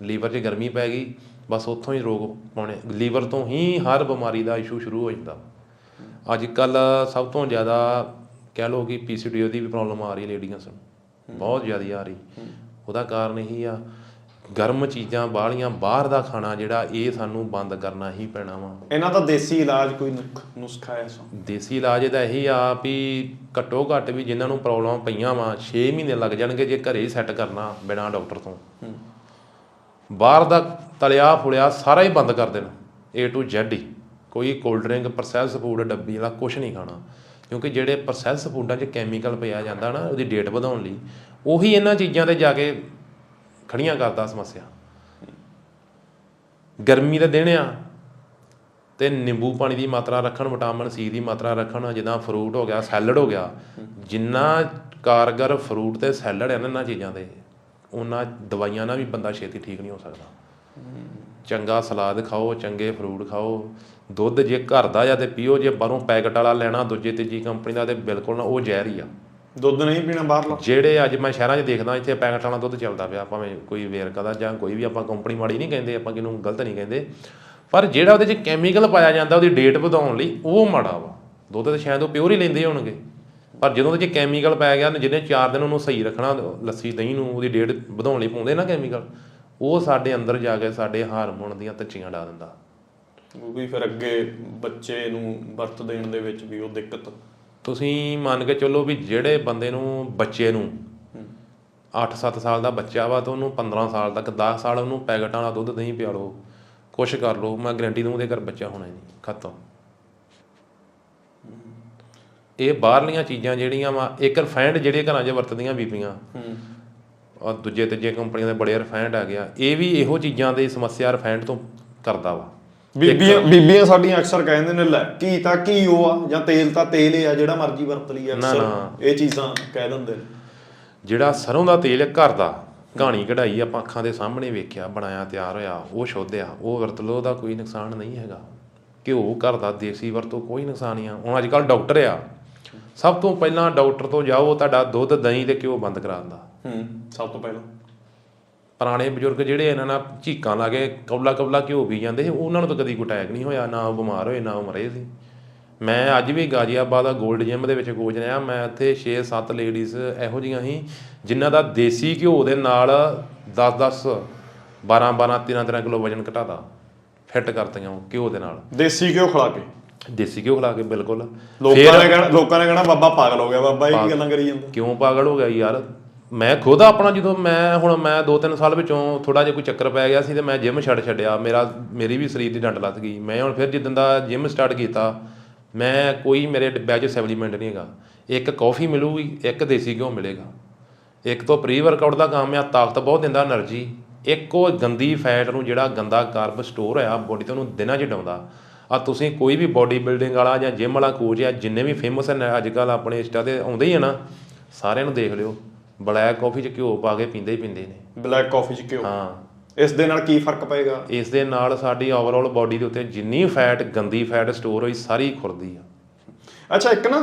ਲੀਵਰ 'ਚ ਗਰਮੀ ਪੈ ਗਈ, ਬਸ ਉੱਥੋਂ ਹੀ ਰੋਗ ਪਾਉਣੇ। ਲੀਵਰ ਤੋਂ ਹੀ ਹਰ ਬਿਮਾਰੀ ਦਾ ਇਸ਼ੂ ਸ਼ੁਰੂ ਹੋ ਜਾਂਦਾ। ਅੱਜ ਕੱਲ ਸਭ ਤੋਂ ਜ਼ਿਆਦਾ ਕਹਿ ਲਓ ਕਿ ਪੀਸੀਡੀਓ ਦੀ ਵੀ ਪ੍ਰੋਬਲਮ ਆ ਰਹੀ ਹੈ ਲੇਡੀਆਂ ਨੂੰ ਬਹੁਤ ਜ਼ਿਆਦਾ ਆ ਰਹੀ। ਉਹਦਾ ਕਾਰਨ ਇਹੀ ਆ ਗਰਮ ਚੀਜ਼ਾਂ ਬਾਹਲੀਆਂ ਬਾਹਰ ਦਾ ਖਾਣਾ ਜਿਹੜਾ ਇਹ ਸਾਨੂੰ ਬੰਦ ਕਰਨਾ ਹੀ ਪੈਣਾ ਵਾ। ਇਹਨਾਂ ਦਾ ਦੇਸੀ ਇਲਾਜ ਕੋਈ ਨੁਕ- ਨੁਸਖਾ ਹੈ ਸੋ ਦੇਸੀ ਇਲਾਜ ਇਹਦਾ ਇਹੀ ਆ ਵੀ ਘੱਟੋ ਘੱਟ ਵੀ ਜਿਨ੍ਹਾਂ ਨੂੰ ਪ੍ਰੋਬਲਮ ਪਈਆਂ ਵਾ 6 ਮਹੀਨੇ ਲੱਗ ਜਾਣਗੇ ਜੇ ਘਰੇ ਹੀ ਸੈੱਟ ਕਰਨਾ ਬਿਨਾਂ ਡਾਕਟਰ ਤੋਂ। ਬਾਹਰ ਦਾ ਤਲਿਆ ਫੁਲਿਆ ਸਾਰਾ ਹੀ ਬੰਦ ਕਰ ਦੇਣਾ A to Z ਹੀ। ਕੋਈ ਕੋਲਡ ਡਰਿੰਕ ਪ੍ਰੋਸੈਸ ਫੂਡ ਡੱਬੀ ਵਾਲਾ ਕੁਝ ਨਹੀਂ ਖਾਣਾ। ਕਿਉਂਕਿ ਜਿਹੜੇ ਪ੍ਰੋਸੈਸ ਫੂਡਾਂ 'ਚ ਕੈਮੀਕਲ ਪਿਆ ਜਾਂਦਾ ਨਾ ਉਹਦੀ ਡੇਟ ਵਧਾਉਣ ਲਈ ਉਹੀ ਇਹਨਾਂ ਚੀਜ਼ਾਂ ਤੇ ਜਾ ਕੇ ਖੜੀਆਂ ਕਰਦਾ ਸਮੱਸਿਆ ਗਰਮੀ ਦੇ ਦਿਨ ਆ, ਤੇ ਨਿੰਬੂ ਪਾਣੀ ਦੀ ਮਾਤਰਾ ਰੱਖਣ, ਵਿਟਾਮਿਨ ਸੀ ਦੀ ਮਾਤਰਾ ਰੱਖਣ, ਜਿੱਦਾਂ ਫਰੂਟ ਹੋ ਗਿਆ ਸੈਲਡ ਹੋ ਗਿਆ, ਜਿੰਨਾ ਕਾਰਗਰ ਫਰੂਟ ਤੇ ਸੈਲਡ ਆ ਨਾ ਇਹਨਾਂ ਚੀਜ਼ਾਂ ਦੇ ਉਹਨਾਂ ਦਵਾਈਆਂ ਨਾਲ ਵੀ ਬੰਦਾ ਛੇਤੀ ਠੀਕ ਨਹੀਂ ਹੋ ਸਕਦਾ। ਚੰਗਾ ਸਲਾਦ ਖਾਓ, ਚੰਗੇ ਫਰੂਟ ਖਾਓ, ਦੁੱਧ ਜੇ ਘਰ ਦਾ ਜਾਂ ਤੇ ਪੀਓ, ਜੇ ਬਾਹਰੋਂ ਪੈਕਟ ਵਾਲਾ ਲੈਣਾ, ਦੂਜੇ, ਤੀਜੀ ਕੰਪਨੀ ਦਾ, ਤੇ ਬਿਲਕੁਲ ਨਾ ਉਹ ਜ਼ਹਿਰ ਹੀ ਆ। ਦੁੱਧ ਨਹੀਂ ਪੀਣਾ ਬਾਹਰਲਾ। ਜਿਹੜੇ ਅੱਜ ਮੈਂ ਸ਼ਹਿਰਾਂ 'ਚ ਦੇਖਦਾ ਇੱਥੇ ਪੈਕਟ ਵਾਲਾ ਦੁੱਧ ਚੱਲਦਾ ਪਿਆ ਭਾਵੇਂ ਕੋਈ ਵੇਰਕਾ ਦਾ ਜਾਂ ਕੋਈ ਵੀ ਆਪਾਂ ਕੰਪਨੀ ਮਾੜੀ ਨਹੀਂ ਕਹਿੰਦੇ ਆਪਾਂ ਕਿਹਨੂੰ ਗਲਤ ਨਹੀਂ ਕਹਿੰਦੇ। ਪਰ ਜਿਹੜਾ ਉਹਦੇ 'ਚ ਕੈਮੀਕਲ ਪਾਇਆ ਜਾਂਦਾ ਉਹਦੀ ਡੇਟ ਵਧਾਉਣ ਲਈ ਉਹ ਮਾੜਾ ਵਾ। ਦੁੱਧ ਤਾਂ ਸ਼ਾਇਦ ਉਹ ਪਿਓਰ ਹੀ ਲੈਂਦੇ ਹੋਣਗੇ। ਪਰ ਜਦੋਂ ਉਹਦੇ 'ਚ ਕੈਮੀਕਲ ਪਾਇਆ ਗਿਆ ਜਿਹਨੇ 4 ਦਿਨ ਉਹਨੂੰ ਸਹੀ ਰੱਖਣਾ ਲੱਸੀ ਦਹੀਂ ਨੂੰ ਉਹਦੀ ਡੇਟ ਵਧਾਉਣ ਲਈ ਪਾਉਂਦੇ ਨਾ ਕੈਮੀਕਲ ਉਹ ਸਾਡੇ ਅੰਦਰ ਜਾ ਕੇ ਸਾਡੇ ਹਾਰਮੋਨ ਦੀਆਂ ਧੱਚੀਆਂ ਡਾ ਦਿੰਦਾ। ਉਹ ਵੀ ਫਿਰ ਅੱਗੇ ਬੱਚੇ ਨੂੰ ਵਰਤ ਦੇਣ ਦੇ ਵਿੱਚ ਵੀ ਉਹ ਦਿੱਕਤ ਤੁਸੀਂ ਮੰਨ ਕੇ ਚੱਲੋ ਵੀ ਜਿਹੜੇ ਬੰਦੇ ਨੂੰ, ਬੱਚੇ ਨੂੰ 8-7 ਸਾਲ ਦਾ ਬੱਚਾ ਵਾ ਤਾਂ ਉਹਨੂੰ 15 ਸਾਲ ਤੱਕ 10 ਸਾਲ ਉਹਨੂੰ ਪੈਕਟਾਂ ਵਾਲਾ ਦੁੱਧ ਦਹੀਂ ਪਿਆ ਲਓ ਕੁਛ ਕਰ ਲਓ, ਮੈਂ ਗਰੰਟੀ ਦਊਂ ਉਹਦੇ ਘਰ ਬੱਚਾ ਹੋਣਾ ਹੀ ਨਹੀਂ, ਖਤਮ। ਇਹ ਬਾਹਰਲੀਆਂ ਚੀਜ਼ਾਂ ਜਿਹੜੀਆਂ ਵਾ ਇੱਕ ਰਿਫਾਈਨਡ ਜਿਹੜੇ ਘਰਾਂ 'ਚ ਵਰਤਦੀਆਂ ਬੀਬੀਆਂ, ਔਰ ਦੂਜੇ ਤੀਜੇ ਕੰਪਨੀਆਂ ਦੇ ਬੜੇ ਰਿਫਾਈਨਡ ਆ ਗਿਆ, ਇਹ ਵੀ ਇਹੋ ਚੀਜ਼ਾਂ ਦੀ ਸਮੱਸਿਆ ਰਿਫਾਈਨਡ ਤੋਂ ਕਰਦਾ ਵਾ। ਬੀਬੀਆਂ ਬੀਬੀਆਂ ਸਾਡੀਆਂ ਅਕਸਰ ਕਹਿੰਦੇ ਨੇ ਲੈ ਕੀ ਤਾਂ ਕੀ ਉਹ ਆ ਜਾਂ ਤੇਲ ਤਾਂ ਤੇਲ ਹੀ ਆ ਜਿਹੜਾ ਮਰਜ਼ੀ ਵਰਤ ਲਈ ਅਕਸਰ। ਇਹ ਚੀਜ਼ਾਂ ਕਹਿ ਦਿੰਦੇ ਨੇ। ਜਿਹੜਾ ਸਰੋਂ ਦਾ ਤੇਲ ਘਰ ਦਾ ਕਹਾਣੀ ਕਢਾਈ ਆਪਾਂ ਅੱਖਾਂ ਦੇ ਸਾਹਮਣੇ ਵੇਖਿਆ ਬਣਾਇਆ ਤਿਆਰ ਹੋਇਆ ਉਹ ਸ਼ੁੱਧ ਆ ਉਹ ਵਰਤ ਲਓ ਉਹਦਾ ਕੋਈ ਨੁਕਸਾਨ ਨਹੀਂ ਹੈਗਾ। ਘਿਓ ਘਰ ਦਾ ਦੇਸੀ ਵਰਤੋਂ ਕੋਈ ਨੁਕਸਾਨ ਨਹੀਂ ਆ। ਹੁਣ ਅੱਜ ਕੱਲ ਡਾਕਟਰ ਆ। ਸਭ ਤੋਂ ਪਹਿਲਾਂ ਡਾਕਟਰ ਤੋਂ ਜਾਓ ਤੁਹਾਡਾ ਦੁੱਧ ਦਹੀਂ ਤੇ ਘਿਓ ਬੰਦ ਕਰਾ ਦਿੰਦਾ। ਹੂੰ ਸਭ ਤੋਂ ਪਹਿਲਾਂ। ਪੁਰਾਣੇ ਬਜ਼ੁਰਗ ਜਿਹੜੇ ਇਹਨਾਂ ਨਾਲ ਝੀਕਾਂ ਲਾ ਕੇ ਕੌਲਾ ਕੌਲਾ ਘਿਓ ਪੀ ਜਾਂਦੇ ਸੀ? ਉਹਨਾਂ ਨੂੰ ਤਾਂ ਕਦੀ ਕੋਈ ਅਟੈਕ ਨਹੀਂ ਹੋਇਆ ਨਾ ਉਹ ਬਿਮਾਰ ਹੋਏ ਨਾ ਉਹ ਮਰੇ ਸੀ। ਮੈਂ ਅੱਜ ਵੀ ਗਾਜ਼ੀਆਬਾਦ ਦਾ 골ਡ ਜਿਮ ਦੇ ਵਿੱਚ ਕੋਚ ਰਿਹਾ। ਮੈਂ ਇੱਥੇ 6-7 ਲੇਡੀਜ਼ ਇਹੋ ਜਿਹੀਆਂ ਸੀ ਜਿਨ੍ਹਾਂ ਦਾ ਦੇਸੀ ਘਿਓ ਦੇ ਨਾਲ 10-10 12-12 13-13 ਕਿਲੋ ਵਜਨ ਘਟਾਦਾ ਫਿੱਟ ਕਰਤੀਆਂ ਉਹ ਘਿਓ ਦੇ ਨਾਲ। ਦੇਸੀ ਘਿਓ ਖਿਲਾ ਕੇ? ਦੇਸੀ ਘਿਓ ਖਿਲਾ ਕੇ ਬਿਲਕੁਲ। ਲੋਕਾਂ ਨੇ ਕਹਿਣਾ ਲੋਕਾਂ ਨੇ ਕਹਿਣਾ ਬਾਬਾ ਪਾਗਲ ਹੋ ਗਿਆ ਬਾਬਾ ਇਹ ਕੀ ਗੱਲਾਂ ਕਰੀ ਜਾਂਦਾ? ਕਿਉਂ ਪਾਗਲ ਹੋ ਗਿਆ ਯਾਰ? ਮੈਂ ਖੁਦ ਆਪਣਾ ਜਦੋਂ ਮੈਂ ਹੁਣ ਮੈਂ 2-3 ਸਾਲ ਵਿੱਚੋਂ ਥੋੜਾ ਜਿਹਾ ਕੋਈ ਚੱਕਰ ਪੈ ਗਿਆ ਸੀ ਤੇ ਮੈਂ ਜਿਮ ਛੱਡ ਛੱਡਿਆ। ਮੇਰਾ, ਮੇਰੀ ਵੀ ਸਰੀਰ ਦੀ ਡੰਡ ਲੱਤ ਗਈ। ਮੈਂ ਹੁਣ ਫਿਰ ਜਿੱਦਾਂ ਦਾ ਜਿਮ ਸਟਾਰਟ ਕੀਤਾ, ਮੈਂ ਕੋਈ ਮੇਰੇ ਡੱਬਿਆਂ 'ਚ ਸੈਪਲੀਮੈਂਟ ਨਹੀਂ ਹੈਗਾ। ਇੱਕ ਕਾਫੀ ਮਿਲੂਗੀ, ਇੱਕ ਦੇਸੀ ਘਿਓ ਮਿਲੇਗਾ। ਇੱਕ ਤੋਂ ਪ੍ਰੀ ਵਰਕਆਊਟ ਦਾ ਕੰਮ ਆ, ਤਾਕਤ ਬਹੁਤ ਦਿੰਦਾ એનર્ਜੀ ਇੱਕ ਉਹ ਗੰਦੀ ਫੈਟ ਨੂੰ ਜਿਹੜਾ ਗੰਦਾ ਕਾਰਬ ਸਟੋਰ ਹੋਇਆ ਬੋਡੀ ਤੋਂ ਉਹਨੂੰ ਦਿਨਾਂ 'ਚ ਡਾਉਂਦਾ। ਆ ਤੁਸੀਂ ਕੋਈ ਵੀ ਬੋਡੀ ਬਿਲਡਿੰਗ ਵਾਲਾ ਜਾਂ ਜਿਮ ਵਾਲਾ ਕੋਚ ਆ, ਜਿੰਨੇ ਵੀ ਫੇਮਸ ਨੇ ਅੱਜ ਕੱਲ ਆਪਣੇ ਇੰਸਟਾ ਤੇ ਆਉਂਦੇ ਹੀ ਆ ਨਾ, ਸਾਰਿਆਂ ਨੂੰ ਦੇਖ ਲਿਓ। ਬਲੈਕ ਕਾਫੀ 'ਚ ਘਿਓ ਪਾ ਕੇ ਪੀਂਦੇ ਹੀ ਪੀਂਦੇ ਨੇ। ਬਲੈਕ ਕਾਫੀ ਚ ਘਿਓ। ਹਾਂ। ਇਸ ਦੇ ਨਾਲ ਕੀ ਫ਼ਰਕ ਪਏਗਾ? ਇਸ ਦੇ ਨਾਲ ਸਾਡੀ ਓਵਰਆਲ ਬਾਡੀ ਦੇ ਉੱਤੇ ਜਿੰਨੀ ਫੈਟ ਗੰਦੀ ਫੈਟ ਸਟੋਰ ਹੋਈ ਸਾਰੀ ਖੁਰਦੀ ਆ। ਅੱਛਾ ਇੱਕ ਨਾ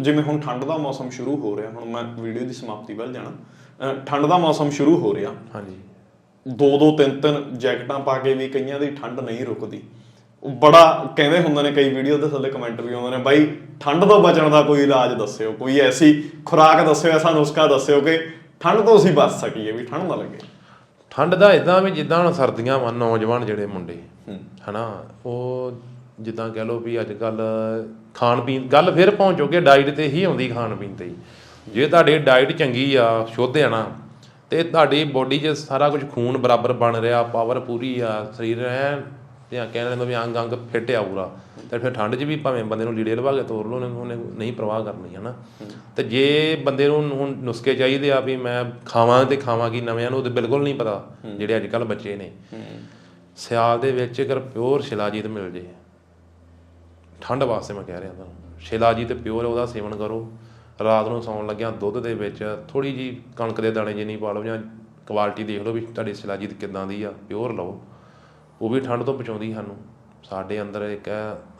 ਜਿਵੇਂ ਹੁਣ ਠੰਡ ਦਾ ਮੌਸਮ ਸ਼ੁਰੂ ਹੋ ਰਿਹਾ ਹੁਣ ਮੈਂ ਵੀਡੀਓ ਦੀ ਸਮਾਪਤੀ ਵੱਲ ਜਾਣਾ। ਠੰਡ ਦਾ ਮੌਸਮ ਸ਼ੁਰੂ ਹੋ ਰਿਹਾ। ਹਾਂਜੀ। ਦੋ ਦੋ ਤਿੰਨ ਤਿੰਨ ਜੈਕਟਾਂ ਪਾ ਕੇ ਵੀ ਕਈਆਂ ਦੀ ਠੰਡ ਨਹੀਂ ਰੁਕਦੀ। ਬੜਾ ਕਹਿੰਦੇ ਹੁੰਦੇ ਨੇ ਕਈ ਵੀਡੀਓ ਦੇ ਥੱਲੇ ਕਮੈਂਟ ਵੀ ਆਉਂਦੇ ਨੇ ਬਾਈ ਠੰਡ ਤੋਂ ਬਚਣ ਦਾ ਕੋਈ ਇਲਾਜ ਦੱਸਿਓ ਕੋਈ ਐਸੀ ਖੁਰਾਕ ਦੱਸਿਓ ਐਸਾ ਨੁਸਖਾ ਦੱਸਿਓ ਕਿ ਠੰਡ ਤੋਂ ਅਸੀਂ ਬਚ ਸਕੀਏ ਵੀ ਠੰਡ ਨਾ ਲੱਗੇ। ਠੰਡ ਦਾ ਇਦਾਂ ਵੀ ਜਿੱਦਾਂ ਹੁਣ ਸਰਦੀਆਂ ਵਾ ਨੌਜਵਾਨ ਜਿਹੜੇ ਮੁੰਡੇ ਹਨਾ ਉਹ ਜਿੱਦਾਂ ਕਹਿ ਲਓ ਵੀ ਅੱਜ ਕੱਲ ਖਾਣ ਪੀਣ ਗੱਲ ਫਿਰ ਪਹੁੰਚੋਗੇ ਡਾਈਟ ਤੇ ਹੀ ਆਉਂਦੀ ਖਾਣ ਪੀਣ ਤੇ ਹੀ। ਜੇ ਤੁਹਾਡੀ ਡਾਈਟ ਚੰਗੀ ਆ ਸ਼ੁੱਧ ਆ ਨਾ ਤੇ ਤੁਹਾਡੀ ਬੋਡੀ 'ਚ ਸਾਰਾ ਕੁਝ ਖੂਨ ਬਰਾਬਰ ਬਣ ਰਿਹਾ ਪਾਵਰ ਪੂਰੀ ਆ ਸਰੀਰ ਐ ਤੇ ਕਹਿੰਦੇ ਨੇ ਵੀ ਅੰਗ ਅੰਗ ਫਿੱਟ ਆ ਪੂਰਾ। ਤੇ ਫਿਰ ਠੰਡ 'ਚ ਵੀ ਭਾਵੇਂ ਬੰਦੇ ਨੂੰ ਲੀੜੇ ਲਵਾ ਕੇ ਤੋਰ ਲਓ, ਉਹਨੇ ਉਹਨੇ ਨਹੀਂ ਪ੍ਰਵਾਹ ਕਰਨੀ, ਹਨਾ? ਤੇ ਜੇ ਬੰਦੇ ਨੂੰ ਹੁਣ ਨੁਸਖੇ ਚਾਹੀਦੇ ਆ ਵੀ ਮੈਂ ਖਾਵਾਂ ਤੇ ਖਾਵਾਂ ਕੀ ਨਵਿਆਂ ਨੂੰ ਤੇ ਬਿਲਕੁਲ ਨਹੀਂ ਪਤਾ ਜਿਹੜੇ ਅੱਜ ਕੱਲ ਬੱਚੇ ਨੇ। ਸਿਆਲ ਦੇ ਵਿੱਚ ਅਗਰ ਪਿਓਰ ਸ਼ਿਲਾਜੀਤ ਮਿਲ ਜੇ, ਠੰਡ ਵਾਸਤੇ ਮੈਂ ਕਹਿ ਰਿਹਾ ਤੁਹਾਨੂੰ, ਸ਼ਿਲਾਜੀਤ ਪਿਓਰ ਉਹਦਾ ਸੇਵਨ ਕਰੋ। ਰਾਤ ਨੂੰ ਸੌਣ ਲੱਗਿਆ ਦੁੱਧ ਦੇ ਵਿੱਚ ਥੋੜੀ ਜੀ ਕਣਕ ਦੇ ਦਾਣੇ ਜਿੰਨੀ ਪਾ ਲਓ ਜਾਂ ਕੁਆਲਿਟੀ ਦੇਖ ਲਓ ਵੀ ਤੁਹਾਡੀ ਸ਼ਿਲਾਜੀਤ ਕਿੱਦਾਂ ਦੀ ਆ, ਪਿਓਰ ਲਓ। ਉਹ ਵੀ ਠੰਡ ਤੋਂ ਬਚਾਉਂਦੀ ਸਾਨੂੰ। ਸਾਡੇ ਅੰਦਰ ਇੱਕ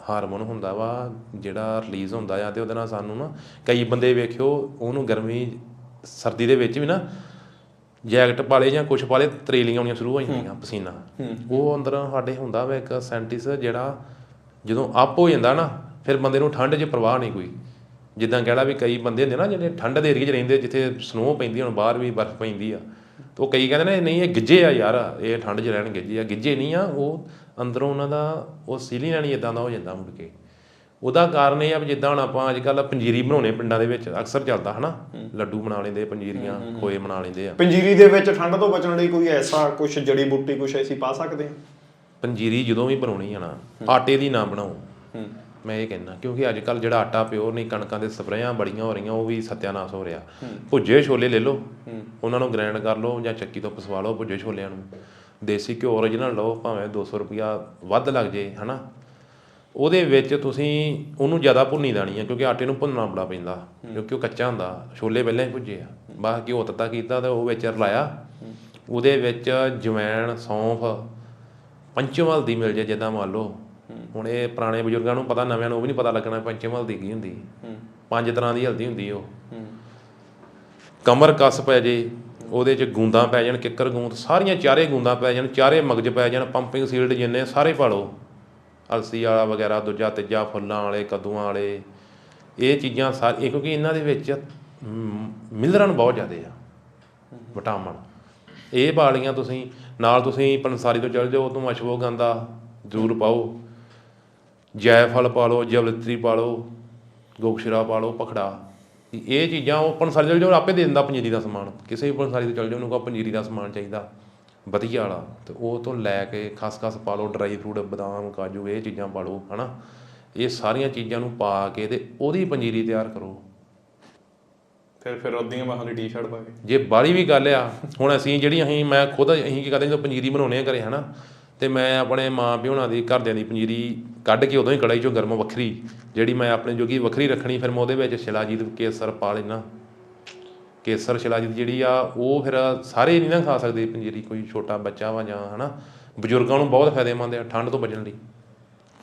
ਹਾਰਮੋਨ ਹੁੰਦਾ ਵਾ ਜਿਹੜਾ ਰਿਲੀਜ਼ ਹੁੰਦਾ ਆ ਤੇ ਉਹਦੇ ਨਾਲ ਸਾਨੂੰ ਨਾ ਕਈ ਬੰਦੇ ਵੇਖਿਓ ਉਹਨੂੰ ਗਰਮੀ ਸਰਦੀ ਦੇ ਵਿੱਚ ਵੀ ਨਾ ਜੈਕਟ ਪਾਲੇ ਜਾਂ ਕੁਛ ਪਾਲੇ ਤਰੇਲੀਆਂ ਆਉਣੀਆਂ ਸ਼ੁਰੂ ਹੋ ਜਾਂਦੀਆਂ ਪਸੀਨਾ। ਉਹ ਅੰਦਰ ਸਾਡੇ ਹੁੰਦਾ ਵਾ ਇੱਕ ਸੈਂਟਿਸ ਜਿਹੜਾ ਜਦੋਂ ਅਪ ਹੋ ਜਾਂਦਾ ਨਾ ਫਿਰ ਬੰਦੇ ਨੂੰ ਠੰਡ 'ਚ ਪ੍ਰਵਾਹ ਨਹੀਂ ਕੋਈ। ਜਿੱਦਾਂ ਕਹਿਣਾ ਵੀ ਕਈ ਬੰਦੇ ਹੁੰਦੇ ਨਾ ਜਿਹੜੇ ਠੰਡ ਦੇ ਏਰੀਏ 'ਚ ਰਹਿੰਦੇ ਜਿੱਥੇ ਸਨੋ ਪੈਂਦੀ ਹੁਣ ਬਾਹਰ ਵੀ ਬਰਫ਼ ਪੈਂਦੀ ਆ। ਉਹ ਕਈ ਕਹਿੰਦੇ ਨੇ ਨਹੀਂ ਇਹ ਗਿੱਜੇ ਆ ਯਾਰ ਇਹ ਠੰਡ 'ਚ ਰਹਿਣ ਗਿੱਜੇ ਆ ਗਿੱਜੇ ਨਹੀਂ ਆ ਉਹ ਅੰਦਰੋਂ ਉਹਨਾਂ ਦਾ ਉਹ ਸੀਲੀ ਨਾਲ ਹੀ ਇਦਾਂ ਦਾ ਹੋ ਜਾਂਦਾ ਮੁੜ ਕੇ। ਉਹਦਾ ਕਾਰਨ ਇਹ ਆ ਵੀ ਜਿੱਦਾਂ ਹੁਣ ਆਪਾਂ ਅੱਜ ਕੱਲ ਪੰਜੀਰੀ ਬਣਾਉਣੇ ਪਿੰਡਾਂ ਦੇ ਵਿੱਚ ਅਕਸਰ ਚੱਲਦਾ ਹਨਾ? ਲੱਡੂ ਬਣਾ ਲੈਂਦੇ ਪੰਜੀਰੀਆਂ ਖੋਏ ਬਣਾ ਲੈਂਦੇ ਆ। ਪੰਜੀਰੀ ਦੇ ਵਿੱਚ ਠੰਡ ਤੋਂ ਬਚਣ ਲਈ ਕੋਈ ਐਸਾ ਕੁਝ ਜੜੀ ਬੂਟੀ ਕੁਝ ਐਸੀ ਪਾ ਸਕਦੇ ਹਾਂ ਪੰਜੀਰੀ ਜਦੋਂ ਵੀ ਬਣਾਉਣੀ ਆ ਨਾ ਆਟੇ ਦੀ ਨਾ ਬਣਾਓ। ਮੈਂ ਇਹ ਕਹਿੰਦਾ ਕਿਉਂਕਿ ਅੱਜ ਕੱਲ ਜਿਹੜਾ ਆਟਾ ਪਿਓਰ ਨਹੀਂ ਕਣਕਾਂ ਦੇ ਸਪਰੇਆਂ ਬੜੀਆਂ ਹੋ ਰਹੀਆਂ ਉਹ ਵੀ ਸਤਿਆਨਾਸ਼ ਹੋ ਰਿਹਾ। ਭੁੱਜੇ ਛੋਲੇ ਲੈ ਲਓ ਉਹਨਾਂ ਨੂੰ ਗ੍ਰਾਈਂਡ ਕਰ ਲਓ ਜਾਂ ਚੱਕੀ ਤੋਂ ਪਸਵਾ ਲਓ ਭੁੱਜੇ ਛੋਲਿਆਂ ਨੂੰ। ਦੇਸੀ ਘਿਓ origignal ਲਓ ਭਾਵੇਂ 200 ਰੁਪਿਆ ਵੱਧ ਲੱਗ ਜੇ ਹਨਾ? ਉਹਦੇ ਵਿੱਚ ਤੁਸੀਂ ਉਹਨੂੰ ਜ਼ਿਆਦਾ ਭੁੰਨੀ ਦੇਣੀ ਆ ਕਿਉਂਕਿ ਆਟੇ ਨੂੰ ਭੁੰਨਣਾ ਬੜਾ ਪੈਂਦਾ ਕਿਉਂਕਿ ਉਹ ਕੱਚਾ ਹੁੰਦਾ ਛੋਲੇ ਪਹਿਲਾਂ ਹੀ ਭੁੱਜੇ ਆ। ਬਾਕੀ ਘਿਓ ਤੱਤਾ ਕੀਤਾ ਤੇ ਉਹ ਵਿੱਚ ਰਲਾਇਆ। ਉਹਦੇ ਵਿੱਚ ਜਵੈਣ ਸੌਂਫ ਪੰਚਮ ਹਲਦੀ ਮਿਲ ਜੇ ਜਿੱਦਾਂ ਮੰਨ ਲਓ ਹੁਣ ਇਹ ਪੁਰਾਣੇ ਬਜ਼ੁਰਗਾਂ ਨੂੰ ਪਤਾ ਨਵਿਆਂ ਨੂੰ ਉਹ ਵੀ ਨਹੀਂ ਪਤਾ ਲੱਗਣਾ ਪੰਚਮ ਹਲਦੀ ਕੀ ਹੁੰਦੀ। ਪੰਜ ਤਰ੍ਹਾਂ ਦੀ ਹਲਦੀ ਹੁੰਦੀ ਉਹ। ਕਮਰ ਕੱਸ ਪੈ ਜੇ ਉਹਦੇ ਚ ਗੂੰਦਾਂ ਪੈ ਜਾਣ ਕਿੱਕਰ ਗੂੰਦ ਸਾਰੀਆਂ ਚਾਰੇ ਗੂੰਦਾਂ ਪੈ ਜਾਣ ਚਾਰੇ ਮਗਜ ਪੈ ਜਾਣ ਪੰਪਿੰਗ ਸੀਲਡ ਜਿੰਨੇ ਸਾਰੇ ਪਾ ਲਓ। ਅਲਸੀ ਵਾਲਾ ਵਗੈਰਾ ਦੂਜਾ ਤੀਜਾ ਫੁੱਲਾਂ ਵਾਲੇ ਕਦੂਆਂ ਵਾਲੇ ਇਹ ਚੀਜ਼ਾਂ ਸਾਰ ਕਿਉਂਕਿ ਇਹਨਾਂ ਦੇ ਵਿੱਚ ਮਿਲਰਨ ਬਹੁਤ ਜ਼ਿਆਦੇ ਆ ਵਿਟਾਮਿਨ। ਇਹ ਪਾ ਲਈਆਂ ਤੁਸੀਂ ਨਾਲ ਤੁਸੀਂ ਪੰਸਾਰੀ ਤੋਂ ਚੱਲ ਜਾਓ ਤੋਂ ਅਸ਼ਵਗੰਧਾ ਜ਼ਰੂਰ ਪਾਓ। ਜੈਫਲ ਪਾ ਲਓ ਜਵਲਤਰੀ ਪਾ ਲਓ ਗੋਕਸ਼ਰਾ ਪਾ ਲਓ ਪਖੜਾ। ਇਹ ਚੀਜ਼ਾਂ ਉਹ ਪੰਸਾਰੀ ਚੱਲ ਜਾਓ ਆਪੇ ਦੇ ਦਿੰਦਾ ਪੰਜੀਰੀ ਦਾ ਸਮਾਨ। ਕਿਸੇ ਵੀ ਪੰਸਾਰੀ ਤੋਂ ਚੱਲ ਜਾਓ ਉਹਨੂੰ ਕਹੋ ਪੰਜੀਰੀ ਦਾ ਸਮਾਨ ਚਾਹੀਦਾ। ਵਧੀਆ ਵਾਲਾ। ਤੇ ਉਹ ਤੋਂ ਲੈ ਕੇ ਖਸਖਸ ਪਾ ਲਓ ਡਰਾਈ ਫਰੂਟ ਬਦਾਮ ਕਾਜੂ ਇਹ ਚੀਜ਼ਾਂ ਪਾ ਲਓ ਹਨਾ? ਇਹ ਸਾਰੀਆਂ ਚੀਜ਼ਾਂ ਨੂੰ ਪਾ ਕੇ ਤੇ ਉਹਦੀ ਪੰਜੀਰੀ ਤਿਆਰ ਕਰੋ। ਫਿਰ ਫਿਰ ਉਦੀਆਂ ਬਾਹਾਂ ਦੀ ਟੀ-ਸ਼ਰਟ ਪਾ ਕੇ। ਜੇ ਬਾਹਲੀ ਵੀ ਗੱਲ ਆ ਹੁਣ ਅਸੀਂ ਜਿਹੜੀ ਅਸੀਂ ਮੈਂ ਖੁਦ ਅਸੀਂ ਕੀ ਕਰਦੇ ਜਦੋਂ ਪੰਜੀਰੀ ਬਣਾਉਣੇ ਆ ਘਰੇ ਹਨਾ? ਤੇ ਮੈਂ ਆਪਣੇ ਮਾਂ ਪਿਓ ਹੋਣਾ ਦੀ ਘਰਦਿਆਂ ਦੀ ਪੰਜੀਰੀ ਕੱਢ ਕੇ ਉਦੋਂ ਹੀ ਕੜਾਈ ਚੋਂ ਗਰਮ ਵੱਖਰੀ ਜਿਹੜੀ ਮੈਂ ਆਪਣੇ ਜੋਗੀ ਵੱਖਰੀ ਰੱਖਣੀ ਫਿਰ ਮੈਂ ਉਹਦੇ ਵਿੱਚ ਸ਼ਿਲਾਜੀਤ ਕੇਸਰ ਪਾ ਲੈਣਾ ਕੇਸਰ ਸ਼ਿਲਾਜੀਤ ਜਿਹੜੀ ਆ ਉਹ ਫਿਰ ਸਾਰੇ ਨਹੀਂ ਨਾ ਖਾ ਸਕਦੇ ਪੰਜੀਰੀ ਕੋਈ ਛੋਟਾ ਬੱਚਾ ਵਾ ਜਾਂ ਹਨਾ ਬਜ਼ੁਰਗਾਂ ਨੂੰ ਬਹੁਤ ਫਾਇਦੇਮੰਦ ਆ ਠੰਡ ਤੋਂ ਬਚਣ ਲਈ।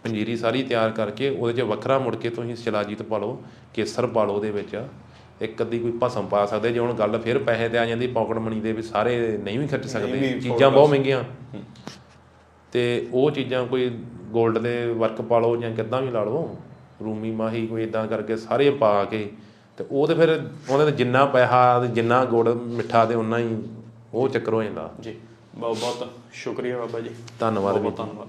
ਪੰਜੀਰੀ ਸਾਰੀ ਤਿਆਰ ਕਰਕੇ ਉਹਦੇ 'ਚ ਵੱਖਰਾ ਮੁੜ ਕੇ ਤੁਸੀਂ ਸ਼ਿਲਾਜੀਤ ਪਾ ਲਓ ਕੇਸਰ ਪਾ ਲਓ ਉਹਦੇ ਵਿੱਚ। ਇੱਕ ਅੱਧੀ ਕੋਈ ਭਸਮ ਪਾ ਸਕਦੇ ਜੇ ਹੁਣ ਗੱਲ ਫਿਰ ਪੈਸੇ ਤੇ ਆ ਜਾਂਦੀ ਪਾਕਟ ਮਨੀ ਦੇ ਵੀ ਸਾਰੇ ਨਹੀਂ ਵੀ ਖਰਚ ਸਕਦੇ ਚੀਜ਼ਾਂ ਬਹੁਤ ਮਹਿੰਗੀਆਂ। ਤੇ ਉਹ ਚੀਜ਼ਾਂ ਕੋਈ 골ਡ ਦੇ ਵਰਕ ਪਾ ਲਓ ਜਾਂ ਕਿੱਦਾਂ ਵੀ ਲਾ ਲਓ ਰੂਮੀ ਮਾਹੀ ਕੋਈ ਇਦਾਂ ਕਰਕੇ ਸਾਰੇ ਪਾ ਕੇ ਤੇ ਉਹ ਤੇ ਫਿਰ ਉਹਦੇ ਤੇ ਜਿੰਨਾ ਪੈਸਾ ਤੇ ਜਿੰਨਾ ਗੁੜ ਮਿੱਠਾ ਤੇ ਉਨਾ ਹੀ ਉਹ ਚੱਕਰ ਹੋ ਜਾਂਦਾ। ਜੀ ਬਹੁਤ ਬਹੁਤ ਸ਼ੁਕਰੀਆ ਬਾਬਾ ਜੀ। ਧੰਨਵਾਦ ਬਹੁਤ ਧੰਨਵਾਦ।